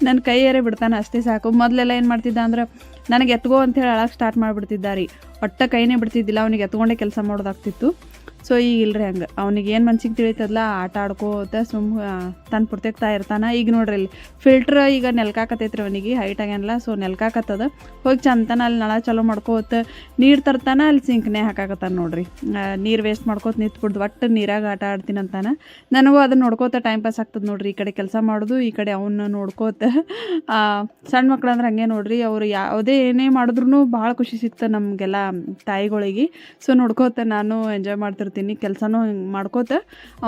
ನನ್ನ ಕೈಯಾರೇ ಬಿಡ್ತಾನೆ, ಅಷ್ಟೇ ಸಾಕು. ಮೊದಲೆಲ್ಲ ಏನು ಮಾಡ್ತಿದ್ದ ಅಂದ್ರೆ, ನನಗೆ ಎತ್ಕೋ ಅಂತೇಳಿ ಅಳಕ್ಕೆ ಸ್ಟಾರ್ಟ್ ಮಾಡಿಬಿಡ್ತಿದ್ದ ರೀ. ಒಟ್ಟ ಕೈನೇ ಬಿಡ್ತಿದ್ದಿಲ್ಲ, ಅವನಿಗೆ ಎತ್ಕೊಂಡೇ ಕೆಲಸ ಮಾಡೋದಾಗ್ತಿತ್ತು. ಸೊ ಈಗ ಇಲ್ರಿ ಹಂಗೆ. ಅವ್ನಿಗೆ ಏನು ಮನ್ಸಿಗೆ ತಿಳಿತದಲ್ಲ ಆಟ ಆಡ್ಕೋತ ಸುಮ್ ತನ್ನ ಪುರ್ತಕ್ತಾ ಇರ್ತಾನೆ. ಈಗ ನೋಡ್ರಿ ಇಲ್ಲಿ ಫಿಲ್ಟ್ರ್ ಈಗ ನೆಲ್ಕಾಕತೈತ್ರಿ ಅವನಿಗೆ ಹೈಟ್ ಆಗ್ಯಾನಲ್ಲ ಸೊ ನೆಲ್ಕಾಕತ್ತದ. ಹೋಗಿ ಚಂತನ ಅಲ್ಲಿ ನಳ ಚಲೋ ಮಾಡ್ಕೋತ ನೀರು ತರ್ತಾನ, ಅಲ್ಲಿ ಸಿಂಕ್ನೇ ಹಾಕಾಕತ್ತಾನ ನೋಡ್ರಿ. ನೀರು ವೇಸ್ಟ್ ಮಾಡ್ಕೋತ ನಿಂತ್ಬಿಡ್ದು, ಒಟ್ಟು ನೀರಾಗ ಆಟ ಆಡ್ತೀನಿ ಅಂತಾನೆ. ನನಗೂ ಅದನ್ನ ನೋಡ್ಕೋತ ಟೈಮ್ ಪಾಸ್ ಆಗ್ತದೆ ನೋಡ್ರಿ. ಈ ಕಡೆ ಕೆಲಸ ಮಾಡೋದು, ಈ ಕಡೆ ಅವನ್ನ ನೋಡ್ಕೋತ. ಸಣ್ಣ ಮಕ್ಳು ಅಂದ್ರೆ ಹಂಗೆ ನೋಡ್ರಿ, ಅವ್ರು ಯಾವುದೇ ಏನೇ ಮಾಡಿದ್ರು ಭಾಳ ಖುಷಿ ಸಿಗ್ತದೆ ನಮಗೆಲ್ಲ ತಾಯಿಗಳಿಗೆ. ಸೊ ನೋಡ್ಕೋತ ನಾನು ಎಂಜಾಯ್ ಮಾಡ್ತಿರ್ತೀನಿ ಕೆಲಸನೂ ಹಿಂಗೆ ಮಾಡ್ಕೋತ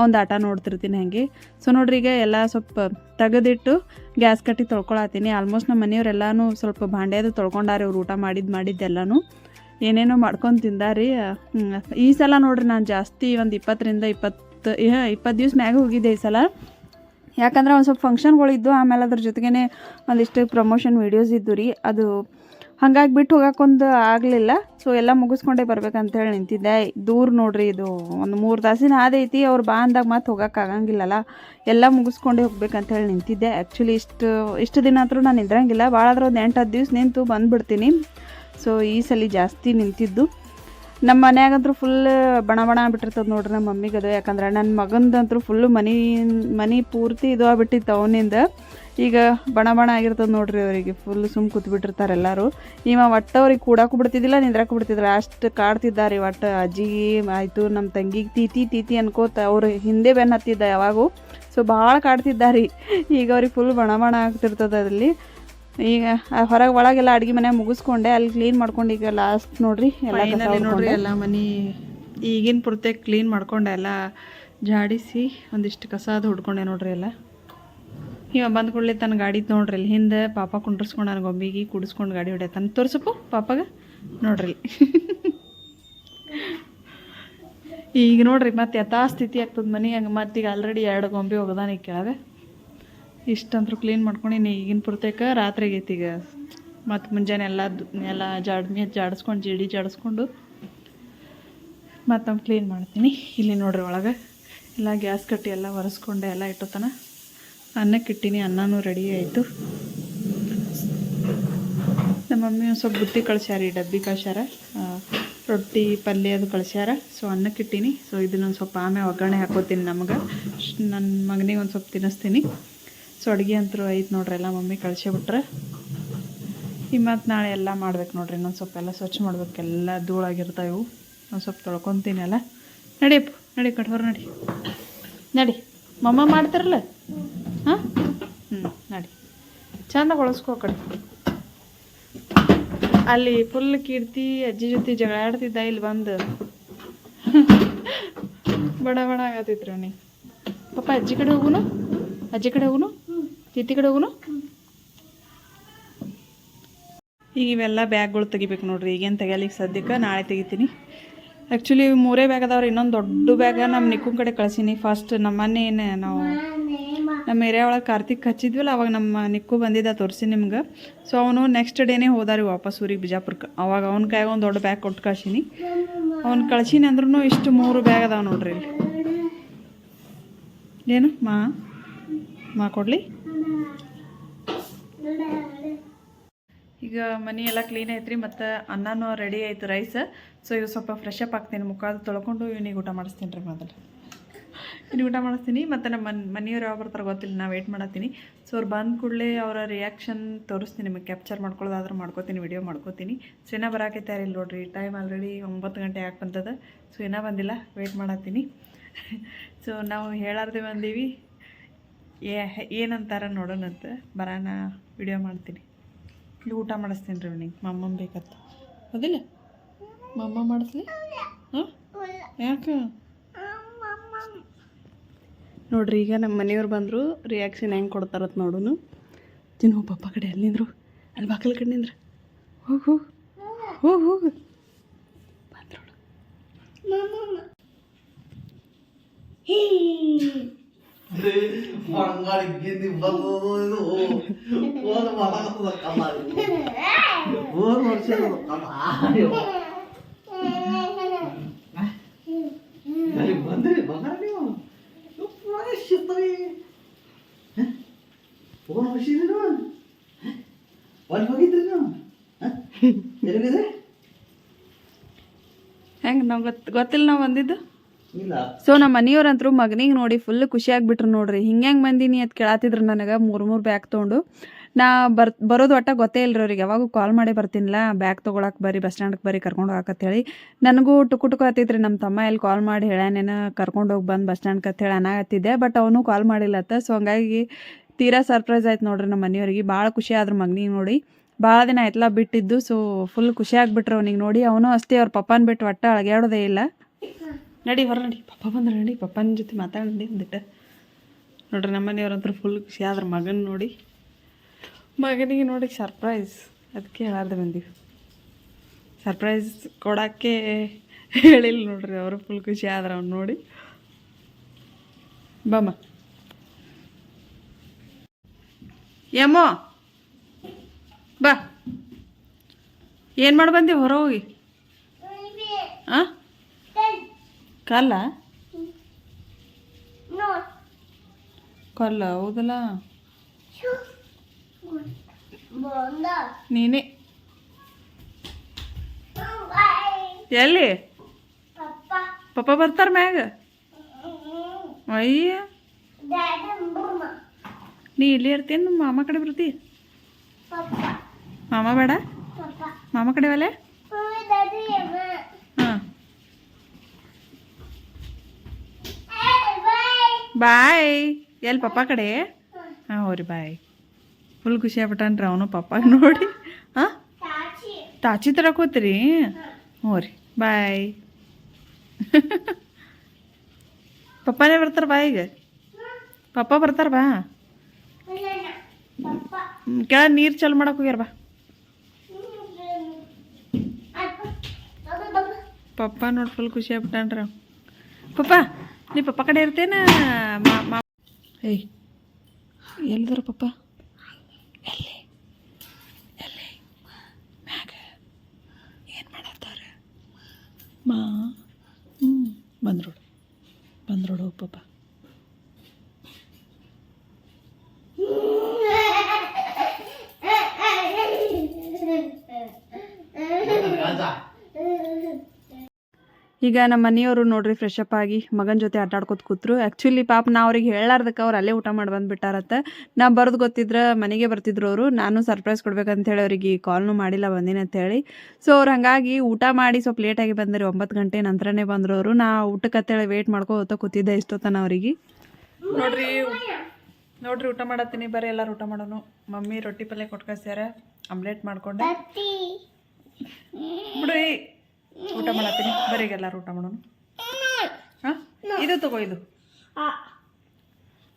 ಒಂದು ಆಟ ನೋಡ್ತಿರ್ತೀನಿ ಹಾಗೆ. ಸೊ ನೋಡ್ರಿ ಈಗ ಎಲ್ಲ ಸ್ವಲ್ಪ ತೆಗೆದಿಟ್ಟು ಗ್ಯಾಸ್ ಕಟ್ಟಿ ತೊಳ್ಕೊಳತ್ತೀನಿ ಆಲ್ಮೋಸ್ಟ್ ನಮ್ಮ ಮನೆಯವರೆಲ್ಲನೂ ಸ್ವಲ್ಪ ಭಾಂಡ್ಯದು ತೊಳ್ಕೊಂಡಾರೆ ಅವ್ರು ಊಟ ಮಾಡಿದ್ದು ಮಾಡಿದ್ದೆಲ್ಲನೂ ಏನೇನೋ ಮಾಡ್ಕೊಂಡು ತಿಂದಾರಿ. ಈ ಸಲ ನೋಡ್ರಿ ನಾನು ಜಾಸ್ತಿ ಒಂದು ಇಪ್ಪತ್ತರಿಂದ ಇಪ್ಪತ್ತು ಇಪ್ಪತ್ತು ದಿವ್ಸ ಮ್ಯಾಗ ಹೋಗಿದ್ದೆ ಈ ಸಲ. ಯಾಕಂದ್ರೆ ಒಂದು ಸ್ವಲ್ಪ ಫಂಕ್ಷನ್ಗಳಿದ್ದು ಆಮೇಲೆ ಅದ್ರ ಜೊತೆಗೇ ಒಂದಿಷ್ಟು ಪ್ರಮೋಷನ್ ವೀಡಿಯೋಸ್ ಇದ್ದು ರೀ ಅದು ಹಂಗಾಗಿ ಬಿಟ್ಟು ಹೋಗಕ್ಕೊಂದು ಆಗಲಿಲ್ಲ. ಸೊ ಎಲ್ಲ ಮುಗಿಸ್ಕೊಂಡೇ ಬರ್ಬೇಕಂತೇಳಿ ನಿಂತಿದ್ದೆ. ದೂರ ನೋಡ್ರಿ ಇದು ಒಂದು ಮೂರು ತಾಸಿನ ಆದೈತಿ. ಅವ್ರು ಬಾ ಅಂದಾಗ ಮತ್ತೆ ಹೋಗಕ್ಕೆ ಆಗಂಗಿಲ್ಲಲ್ಲ. ಎಲ್ಲ ಮುಗಿಸ್ಕೊಂಡೇ ಹೋಗ್ಬೇಕಂತೇಳಿ ನಿಂತಿದ್ದೆ. ಆ್ಯಕ್ಚುಲಿ ಇಷ್ಟು ಇಷ್ಟು ದಿನ ಹತ್ರ ನಾನು ನಿಂದ್ರಂಗಿಲ್ಲ. ಭಾಳ ಆದ್ರೆ ಒಂದು ಎಂಟು, ಹತ್ತು ದಿವ್ಸ ನಿಂತು ಬಂದುಬಿಡ್ತೀನಿ. ಸೊ ಈ ಸಲ ಜಾಸ್ತಿ ನಿಂತಿದ್ದು. ನಮ್ಮ ಮನ್ಯಾಗಂತೂ ಫುಲ್ ಬಣ ಬಣ ಬಿಟ್ಟಿರ್ತದೆ ನೋಡ್ರಿ ನಮ್ಮ ಮಮ್ಮಿಗೆ ಯಾಕಂದ್ರೆ ನನ್ನ ಮಗಂದಂತೂ ಫುಲ್ಲು ಮನಿ ಮನಿ ಪೂರ್ತಿ ಇದು ಆಗ್ಬಿಟ್ಟಿತ್ತು ಅವನಿಂದ. ಈಗ ಬಣ ಬಣ ಆಗಿರ್ತದೆ ನೋಡ್ರಿ ಅವರಿಗೆ ಫುಲ್ ಸುಮ್ ಕೂತ್ಬಿಟ್ಟಿರ್ತಾರೆ ಎಲ್ಲರೂ. ಇವ ಒಟ್ಟು ಅವ್ರಿಗೆ ಕೂಡಕ್ಕೂ ಬಿಡ್ತಿದ್ದಿಲ್ಲ ನಿಂದ್ರಾಕ್ ಬಿಡ್ತಿದ್ದಿಲ್ಲ ಅಷ್ಟು ಕಾಡ್ತಿದ್ದಾರೆ ಒಟ್ಟು ಅಜ್ಜಿ ಆಯಿತು ನಮ್ಮ ತಂಗಿಗೆ ತೀತಿ ತೀತಿ ಅನ್ಕೋತ ಅವ್ರು ಹಿಂದೆ ಬೆನ್ನು ಹತ್ತಿದ್ದ ಯಾವಾಗೂ. ಸೊ ಭಾಳ ಕಾಡ್ತಿದ್ದಾರೆ. ಈಗ ಅವ್ರಿಗೆ ಫುಲ್ ಬಣ ಬಣ ಆಗ್ತಿರ್ತದೆ ಅಲ್ಲಿ. ಈಗ ಹೊರಗೆ ಒಳಗೆಲ್ಲ ಅಡುಗೆ ಮನೆ ಮುಗಿಸ್ಕೊಂಡೆ ಅಲ್ಲಿ ಕ್ಲೀನ್ ಮಾಡ್ಕೊಂಡು ಈಗ ಲಾಸ್ಟ್ ನೋಡ್ರಿ ಎಲ್ಲ ನೋಡ್ರಿ ಎಲ್ಲ ಮನೆ ಈಗಿನ ಪೂರ್ತಿ ಕ್ಲೀನ್ ಮಾಡ್ಕೊಂಡೆ ಎಲ್ಲ. ಜಾಡಿಸಿ ಒಂದಿಷ್ಟು ಕಸ ಅದು ಹುಡ್ಕೊಂಡೆ ನೋಡ್ರಿ ಎಲ್ಲ. ಇವ ಬಂದ ಕೂಡಲೇ ತನ್ನ ಗಾಡಿ ನೋಡ್ರಿ ಇಲ್ಲಿ ಹಿಂದೆ ಪಾಪ ಕುಂಡ್ರಸ್ಕೊಂಡು ನನ್ನ ಗೊಂಬಿಗೆ, ಕುಡಿಸ್ಕೊಂಡು ಗಾಡಿ ತನ್ನ ತೋರ್ಸಪ್ಪು ಪಾಪಗ, ನೋಡ್ರಿ. ಈಗ ನೋಡ್ರಿ ಮತ್ತೆ ಯಥಾಸ್ಥಿತಿ ಆಗ್ತದೆ ಮನೆ, ಹಂಗೆ ಮತ್ತೆ ಈಗ ಆಲ್ರೆಡಿ ಎರಡು ಗೊಂಬೆ ಹೋಗದಾನ ಈಗ ಕೆಳಗೆ. ಇಷ್ಟಂತರೂ ಕ್ಲೀನ್ ಮಾಡ್ಕೊಂಡಿನಿ ಈಗಿನ ಪುರ್ತೇಕ ರಾತ್ರಿ ಆಗೈತಿ ಈಗ. ಮತ್ತು ಮುಂಜಾನೆ ಎಲ್ಲ ಎಲ್ಲ ಜಾಡ್ ಮೇ ಜಾಡಿಸ್ಕೊಂಡು, ಜಿಡಿ ಜಾಡಿಸ್ಕೊಂಡು ಮತ್ತೊಮ್ಮೆ ಕ್ಲೀನ್ ಮಾಡ್ತೀನಿ. ಇಲ್ಲಿ ನೋಡ್ರಿ ಒಳಗೆ, ಎಲ್ಲ ಗ್ಯಾಸ್ ಕಟ್ಟಿ ಎಲ್ಲ ಒರೆಸ್ಕೊಂಡೆ, ಎಲ್ಲ ಇಟ್ಟೋತನ. ಅನ್ನಕ್ಕೆ ಇಟ್ಟಿನಿ, ಅನ್ನನೂ ರೆಡಿ ಆಯಿತು. ನಮ್ಮ ಮಮ್ಮಿ ಒಂದು ಸ್ವಲ್ಪ ಬುತ್ತಿ ಕಳ್ಸ್ಯಾರ ಈ ಡಬ್ಬಿ ಕಳ್ಸ್ಯಾರ. ರೊಟ್ಟಿ, ಪಲ್ಯ ಅದು ಕಳ್ಸ್ಯಾರ. ಸೊ ಅನ್ನಕ್ಕೆ ಇಟ್ಟೀನಿ. ಸೊ ಇದನ್ನೊಂದು ಸ್ವಲ್ಪ ಆಮೇಲೆ ಒಗ್ಗರಣೆ ಹಾಕೋತೀನಿ ನಮಗೆ. ನನ್ನ ಮಗನಿಗೆ ಒಂದು ಸ್ವಲ್ಪ ತಿನ್ನಿಸ್ತೀನಿ. ಸೊ ಅಡುಗೆ ಅಂತೂ ಐತೆ ನೋಡ್ರಿ ಎಲ್ಲ ಮಮ್ಮಿ ಕಳ್ಸೇ ಬಿಟ್ರೆ. ಈ ಮತ್ತು ನಾಳೆ ಎಲ್ಲ ಮಾಡ್ಬೇಕು ನೋಡ್ರಿ, ಇನ್ನೊಂದು ಸ್ವಲ್ಪ ಎಲ್ಲ ಸ್ವಚ್ಛ ಮಾಡ್ಬೇಕು. ಎಲ್ಲ ಧೂಳಾಗಿರ್ತಾವೆ ಇವು. ಒಂದು ಸ್ವಲ್ಪ ತೊಳ್ಕೊತೀನಿ ಅಲ್ಲ ನಡಿಯಪ್ಪ ನಡಿ ಕಟ್ಟೋರು ನಡಿ. ನಡಿ. ಮಮ್ಮ ಮಾಡ್ತಾರಲ್ಲ? ಹಾಂ? ಹ್ಞೂ ನಡಿ. ಚಂದ ಹೊಳಸ್ಕೋ ಆ ಕಡೆ. ಅಲ್ಲಿ ಫುಲ್ ಕೀರ್ತಿ, ಅಜ್ಜಿ ಜೊತೆ ಜಗಳ ಆಡ್ತಿದ್ದ ಇಲ್ಲಿ ಬಂದು. ಬಡ ಬಡ ಆಗತ್ತಿತ್ತು ಅವನಿಗೆ ಪಾಪ ಅಜ್ಜಿ ಕಡೆ ಹೋಗುನು? ಅಜ್ಜಿ ಕಡೆ ಹೋಗುನು? ತಿತ್ತಿ ಕಡೆ ಹೋಗುನು? ಈಗ ಇವೆಲ್ಲ ಬ್ಯಾಗ್ಗಳು ತೆಗಿಬೇಕು ನೋಡ್ರಿ. ಈಗೇನು ತೆಗಿಯಲಿಕ್ಕೆ ಸದ್ಯಕ್ಕೆ? ನಾಳೆ ತೆಗಿತೀನಿ. ಆ್ಯಕ್ಚುಲಿ ಮೂರೇ ಬ್ಯಾಗ್ ಅದಾವ್ರಿ. ಇನ್ನೊಂದು ದೊಡ್ಡ ಬ್ಯಾಗ ನಮ್ಮ ನಿಕ್ಕು ಕಡೆ ಕಳಿಸೀನಿ. ಫಸ್ಟ್ ನಮ್ಮ ಮೊನ್ನೆ ನಾವು ನಮ್ಮ ಏರಿಯಾ ಒಳಗೆ ಕಾರ್ತಿಕ್ ಹಚ್ಚಿದ್ವಲ್ಲ, ಅವಾಗ ನಮ್ಮ ನಿಕ್ಕು ಬಂದಿದ್ದ ತೋರಿಸಿ ನಿಮ್ಗೆ. ಸೊ ಅವನು ನೆಕ್ಸ್ಟ್ ಡೇನೇ ಹೋದಾರಿ ವಾಪಸ್ ಊರಿಗೆ ಬಿಜಾಪುರಕ್ಕೆ ಅವಾಗ ಅವ್ನ ಕೈಗೆ ಒಂದು ದೊಡ್ಡ ಬ್ಯಾಗ್ ಕೊಟ್ಟು ಕಳ್ಸೀನಿ. ಅವ್ನು ಕಳ್ಸೀನಿ ಅಂದ್ರೂ ಇಷ್ಟು ಮೂರು ಬ್ಯಾಗ್ ಅದಾವ ನೋಡ್ರಿ ಇಲ್ಲಿ. ಏನು? ಮಾ? ಮಾ ಕೊಡ್ಲಿ? ಈಗ ಮನೆ ಎಲ್ಲ ಕ್ಲೀನ್ ಐತ್ರಿ, ಮತ್ತು ಅನ್ನನೂ ರೆಡಿ ಆಯ್ತು ರೈಸ್ ಸೊ ಈಗ ಸ್ವಲ್ಪ ಫ್ರೆಶ್ ಅಪ್ ಆಗ್ತೀನಿ. ಮುಖ ತೊಳ್ಕೊಂಡು ಇವನಿಗೆ ಊಟ ಮಾಡಿಸ್ತೀನಿ ರೀ ಮೊದಲು. ಇನ್ನು ಊಟ ಮಾಡಿಸ್ತೀನಿ, ಮತ್ತು ನಮ್ಮ ಮನ್, ಮನೆಯವ್ರು ಯಾವ ಬರ್ತಾರೆ ಗೊತ್ತಿಲ್ಲ, ನಾ ವೇಟ್ ಮಾಡತ್ತೀನಿ. ಸೊ ಅವ್ರು ಬಂದ ಕೂಡಲೇ ಅವರ ರಿಯಾಕ್ಷನ್ ತೋರಿಸ್ತೀನಿ ನಿಮಗೆ ಕ್ಯಾಪ್ಚರ್ ಮಾಡ್ಕೊಳ್ಳೋದಾದ್ರೂ ಮಾಡ್ಕೋತೀನಿ ವಿಡಿಯೋ ಮಾಡ್ಕೋತೀನಿ. ಸೊ ಬರೋಕೆ ತಯಾರಿಲ್ಲ ಇಲ್ಲ ನೋಡ್ರಿ ಟೈಮ್ ಆಲ್ರೆಡಿ ಒಂಬತ್ತು ಗಂಟೆ ಯಾಕೆ ಬಂದದ ಸೊ ಏನೋ ಬಂದಿಲ್ಲ ವೇಟ್ ಮಾಡತ್ತೀನಿ. ಸೊ ನಾವು ಹೇಳಾರ್ದೆ ಬಂದೀವಿ. ಏ, ಏನಂತಾರ ನೋಡೋಣಂತ ಬರೋಣ ವಿಡಿಯೋ ಮಾಡ್ತೀನಿ. ಇಲ್ಲಿ ಊಟ ಮಾಡಿಸ್ತೀನಿ ರೀ ನಿಂಗೆ ಮಮ್ಮಮ್ಮ ಬೇಕತ್ತ ಹೌದಿಲ್ಲ ಮಮ್ಮ ಮಾಡಿಸ್ಲಿ? ಹಾಂ? ಯಾಕೆ? ನೋಡ್ರಿ ಈಗ ನಮ್ಮ ಮನೆಯವ್ರು ಬಂದರು ರಿಯಾಕ್ಷನ್ ಹೆಂಗೆ ಕೊಡ್ತಾರತ್ ನೋಡೂನು. ಚಿನ್ನು ಪಪ್ಪ ಕಡೆ ಅಲ್ಲಿ ನಿಂದ್ರು? ಅಲ್ಲಿ ಬಾಕಲ್ ಕಡೆ ನಿಂದ್ರು. ಹೋಗು ಹೋಗು. ಹೋಗು ಹೋಗು. ಹೋದ ಬಂಗಾಳಿಗೆ ಬಂದು ಫೋನ್ ಮಾಡಕತ್ತದ ಕಮ್ಮ ಫೋನ್ ವರ್ಷದ ಕಮ್ಮ ಬಂದ್ರಿ ಬಂಗಾರ ನೀವು ಫೋನ್ ಎಷ್ಟಿರ್ತವೆ ಫೋನ್ ಹೊಸಿದ್ರಿ ನೀವು ಅಲ್ಲಿ ಹೋಗಿದ್ರಿ ನೀವು ಎಲ್ಲಿದೆ ಹೆಂಗೆ ನಾವು ಗೊತ್ತು ಗೊತ್ತಿಲ್ಲ ನಾವು ಬಂದಿದ್ದು? ಸೊ ನಮ್ಮ ಮನೆಯವ್ರಂತರು ಮಗನಿಗೆ ನೋಡಿ ಫುಲ್ ಖುಷಿಯಾಗ್ಬಿಟ್ರು ನೋಡ್ರಿ. ಹಿಂಗೆ ಹೆಂಗೆ ಬಂದೀನಿ ಅಂತ ಕೇಳತ್ತಿದ್ರು ನನಗೆ ಮೂರು ಮೂರು ಬ್ಯಾಗ್ ತೊಗೊಂಡು. ನಾ ಬರ್ ಬರೋದು ಒಟ್ಟ ಗೊತ್ತೇ ಇಲ್ರಿ ಅವ್ರಿಗೆ. ಯಾವಾಗೂ ಕಾಲ್ ಮಾಡಿ ಬರ್ತೀನಿಲ್ಲ. ಬ್ಯಾಗ್ ತೊಗೊಳಕ್ಕೆ ಬರಿ ಬಸ್ ಸ್ಟ್ಯಾಂಡ್ಗೆ ಬರ್ರಿ ಕರ್ಕೊಂಡು ಹೋಗಕತ್ತೇಳಿ ನನಗೂ ಟುಕು ಟುಕು ಹತ್ತಿತ್ರಿ. ನಮ್ಮ ತಮ್ಮ ಇಲ್ಲಿ ಕಾಲ್ ಮಾಡಿ ಹೇಳ್ಯಾನೇನ ಕರ್ಕೊಂಡು ಹೋಗಿ ಬಂದು ಬಸ್ ಸ್ಟ್ಯಾಂಡ್ಗೆ ಅಂತೇಳಿ ಅನ್ನಾಗತ್ತಿದ್ದೆ ಬಟ್ ಅವನು ಕಾಲ್ ಮಾಡಿಲ್ಲತ್ತ. ಸೊ ಹಂಗಾಗಿ ತೀರಾ ಸರ್ಪ್ರೈಸ್ ಆಯ್ತು ನೋಡ್ರಿ ನಮ್ಮ ಮನೆಯವ್ರಿಗೆ. ಭಾಳ ಖುಷಿ ಆದ್ರು ಮಗನಿಗೆ ನೋಡಿ. ಭಾಳ ದಿನ ಆಯ್ತಲ್ಲ ಬಿಟ್ಟಿದ್ದು ಸೊ ಫುಲ್ ಖುಷಿ ಆಗ್ಬಿಟ್ರು ಅವ್ನಿಗೆ ನೋಡಿ. ಅವನು ಅಷ್ಟೇ, ಅವ್ರ ಪಪ್ಪನ ಬಿಟ್ಟು ಒಟ್ಟ ಅಳಗ್ಯಾಡೋದೇ ಇಲ್ಲ. ನಡಿ ಹೊರ ನಡಿ. ಪಪ್ಪ ಬಂದ್ರೆ ನಡಿ, ಪಪ್ಪನ ಜೊತೆ ಮಾತಾಡಿ ಒಂದಿಟ್ಟು. ನೋಡ್ರಿ, ನಮ್ಮ ಮನೆಯವ್ರಂತೂ ಫುಲ್ ಖುಷಿ ಆದ್ರೆ ಮಗನ ನೋಡಿ. ಮಗನಿಗೆ ನೋಡಿ ಸರ್ಪ್ರೈಸ್ ಅದಕ್ಕೆ ಹೇಳಾರ್ದು ಬಂದೀವಿ. ಸರ್ಪ್ರೈಸ್ ಕೊಡೋಕ್ಕೆ ಹೇಳಿಲ್ಲ ನೋಡ್ರಿ, ಅವರು ಫುಲ್ ಖುಷಿ ಆದ್ರೆ ಅವ್ನು ನೋಡಿ. ಬಮ್ಮ. ಯಮ್ಮೋ! ಬಾ. ಏನು ಮಾಡಿ ಬಂದಿ ಹೊರ ಹೋಗಿ? ಹಾಂ ಕಲ್ಲ? ಕಲ್ಲ ಹೌದಲ್ಲ? ನೀನೇ. ಎಲ್ಲಿ? ಪಪ್ಪ ಬರ್ತಾರ ಮ್ಯಾಗ? ಅಯ್ಯ. ನೀ ಇಲ್ಲಿ ಇರ್ತೀನಿ, ನಮ್ಮ ಮಾಮ ಕಡೆ ಬರ್ತಿ. ಮಾಮ ಬೇಡ? ಮಾಮ ಕಡೆ ಒಲೆ? ಹಾಂ. ಬಾಯ್. ಎಲ್ಲಿ ಪಪ್ಪ ಕಡೆ? ಹಾಂ, ಹೋರಿ, ಬಾಯ್. ಫುಲ್ ಖುಷಿ ಆಗ್ಬಿಟ್ಟನ್ರಿ ಅವನು ಪಪ್ಪಾಗ ನೋಡಿ. ಹಾಂ? ತಾಚಿ ತರ ಕೂತ್ರಿ ಹ್ಞೂ ರೀ ಬಾಯ್. ಪಪ್ಪನೇ ಬರ್ತಾರ ಬಾ ಈಗ? ಪಪ್ಪ ಬರ್ತಾರ ಬಾ? ಕೆಳ ನೀರು ಚಲ್ ಮಾಡಕ್ಕೆ ಹೋಗ್ಯಾರ ಬಾ. ಪಪ್ಪ ನೋಡಿ ಫುಲ್ ಖುಷಿ ಆಗ್ಬಿಟ್ಟಾನ್ರ. ಪಪ್ಪ ನೀ ಪಪ್ಪ ಕಡೆ ಇರ್ತೇನ? ಮಾ ಏಯ್ ಎಲ್ಲಿದಾರ ಪಪ್ಪ? ಎಲ್ಲಿ? ಎಲ್ಲಿ? ಮ್ಯಾಗ ಏನು ಮಾಡತ್ತಾರ? ಮಾ ಹ್ಞೂ ಬಂದ್ರೋಡು. ಬಂದ್ರೋಡು ಪಪ್ಪ. ಈಗ ನಮ್ಮ ಮನೆಯವರು ನೋಡ್ರಿ ಫ್ರೆಶ್ ಅಪ್ ಆಗಿ ಮಗನ ಜೊತೆ ಆಟ ಆಡ್ಕೊತ ಕೂತ್ರು. ಆ್ಯಕ್ಚುಲಿ ಪಾಪ ನಾ ಅವ್ರಿಗೆ ಹೇಳಾರ್ದಕ್ಕೆ ಅವ್ರು ಅಲ್ಲೇ ಊಟ ಮಾಡಿ ಬಂದುಬಿಟ್ಟಾರತ್ತ ನಾ ಬರೋದು ಗೊತ್ತಿದ್ರೆ ಮನೆಗೆ ಬರ್ತಿದ್ರು ಅವರು. ನಾನು ಸರ್ಪ್ರೈಸ್ ಕೊಡ್ಬೇಕಂತೇಳಿ ಅವ್ರಿಗೆ ಕಾಲ್ನು ಮಾಡಿಲ್ಲ ಅಂತ ಹೇಳಿ. ಸೊ ಅವ್ರು ಹಾಗಾಗಿ ಊಟ ಮಾಡಿ ಸ್ವಲ್ಪ ಲೇಟಾಗಿ ಬಂದ್ರಿ ಒಂಬತ್ತು ಗಂಟೆ ನಂತರನೇ ಬಂದರು ಅವರು. ನಾ ಊಟಕ್ಕೆ ಅಂತೇಳಿ ವೇಟ್ ಮಾಡ್ಕೋತ ಕೂತಿದ್ದೆ ಇಷ್ಟೊತ್ತನ ಅವ್ರಿಗೆ. ನೋಡ್ರಿ ನೋಡ್ರಿ ಊಟ ಮಾಡತ್ತೀನಿ ಬರೀ ಎಲ್ಲರೂ ಊಟ ಮಾಡೋನು. ಮಮ್ಮಿ ರೊಟ್ಟಿ ಪಲ್ಯ ಕೊಟ್ಟು ಕಳ್ಸ್ಯಾರ ಆಮ್ಲೆಟ್ ಮಾಡ್ಕೊಂಡೆ ಬಿಡ್ರಿ. ಊಟ ಮಾಡತ್ತೀನಿ. ಬರ್ರಿ ಈಗ ಎಲ್ಲರೂ ಊಟ ಮಾಡೋಣ. ಹಾಂ? ಇದು ತಗೋ ಇದು.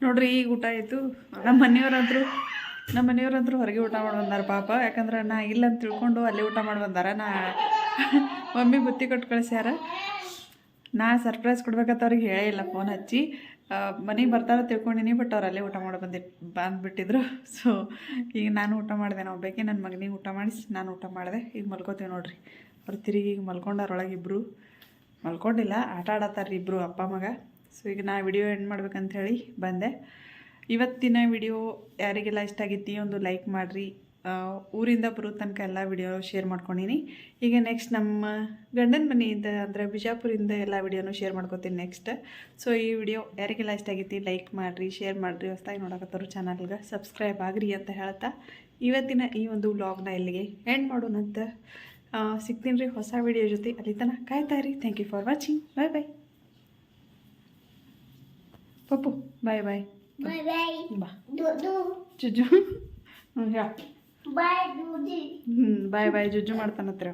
ನೋಡ್ರಿ ಈಗ ಊಟ ಆಯಿತು. ನಮ್ಮ ಮನೆಯವರಂದ್ರು ನಮ್ಮ ಮನೆಯವರಂದ್ರು ಹೊರಗೆ ಊಟ ಮಾಡಿ ಬಂದಾರ ಪಾಪ. ಯಾಕಂದ್ರೆ ನಾ ಇಲ್ಲ ಅಂತ ತಿಳ್ಕೊಂಡು ಅಲ್ಲಿ ಊಟ ಮಾಡಿ ಬಂದಾರ. ನಾ ಮಮ್ಮಿ ಬುತ್ತಿ ಕೊಟ್ಟು ಕಳಿಸ್ಯಾರ. ನಾ ಸರ್ಪ್ರೈಸ್ ಕೊಡ್ಬೇಕಂತ ಅವ್ರಿಗೆ ಹೇಳಿಲ್ಲ ಫೋನ್ ಹಚ್ಚಿ. ಮನೆಗೆ ಬರ್ತಾರ ತಿಳ್ಕೊಂಡಿನಿ ಬಟ್ ಅವ್ರು ಅಲ್ಲೇ ಊಟ ಮಾಡಿ ಬಂದಿ ಬಂದುಬಿಟ್ಟಿದ್ರು. ಸೊ ಈಗ ನಾನು ಊಟ ಮಾಡಿದೆ ನಾವು ಬೇಕೆ ನನ್ನ ಮಗನಿಗೆ ಊಟ ಮಾಡಿಸಿ ನಾನು ಊಟ ಮಾಡಿದೆ. ಈಗ ಮಲ್ಕೋತೀವಿ ನೋಡ್ರಿ. ಅವ್ರು ತಿರುಗಿ ಈಗ ಮಲ್ಕೊಂಡಾರೊಳಗೆ ಇಬ್ಬರು ಮಲ್ಕೊಂಡಿಲ್ಲ, ಆಟ ಆಡತ್ತಾರ ಇಬ್ಬರು ಅಪ್ಪ, ಮಗ. ಸೊ ಈಗ ನಾ ವಿಡಿಯೋ ಎಂಡ್ ಮಾಡ್ಬೇಕಂಥೇಳಿ ಬಂದೆ. ಇವತ್ತಿನ ವಿಡಿಯೋ ಯಾರಿಗೆಲ್ಲ ಇಷ್ಟ ಆಗಿತ್ತು ಒಂದು ಲೈಕ್ ಮಾಡಿರಿ. ಊರಿಂದ ಬರೋ ತನಕ ಎಲ್ಲ ವಿಡಿಯೋ ಶೇರ್ ಮಾಡ್ಕೊಂಡಿನಿ. ಈಗ ನೆಕ್ಸ್ಟ್ ನಮ್ಮ ಗಂಡನ ಮನೆಯಿಂದ ಅಂದರೆ ಬಿಜಾಪುರಿಂದ ಎಲ್ಲ ವಿಡಿಯೋನು ಶೇರ್ ಮಾಡ್ಕೊತೀನಿ ನೆಕ್ಸ್ಟ್ ಸೊ ಈ ವಿಡಿಯೋ ಯಾರಿಗೆಲ್ಲ ಇಷ್ಟ ಆಗೈತಿ ಲೈಕ್ ಮಾಡಿರಿ ಶೇರ್ ಮಾಡಿರಿ, ಹೊಸ್ದಾಗಿ ನೋಡಕತ್ತವ್ರು ಚಾನಲ್ಗೆ ಸಬ್ಸ್ಕ್ರೈಬ್ ಆಗ್ರಿ ಅಂತ ಹೇಳ್ತಾ ಇವತ್ತಿನ ಈ ಒಂದು ವ್ಲಾಗ್ನ ಇಲ್ಲಿಗೆ ಎಂಡ್ ಮಾಡೋಣಂತ ಸಿಗ್ತೀನಿ ರೀ ಹೊಸ ವಿಡಿಯೋ ಜೊತೆ. ಅಲ್ಲಿ ತನಕ ಕಾಯ್ತಾ ರೀ thank you for watching bye bye Pappu bye bye. ಬಾ. ಜುಜ್ಜು ಹೇಳ. ಹ್ಞೂ ಬಾಯ್ ಬಾಯ್ ಜುಜ್ಜು ಮಾಡ್ತಾನತ್ರ.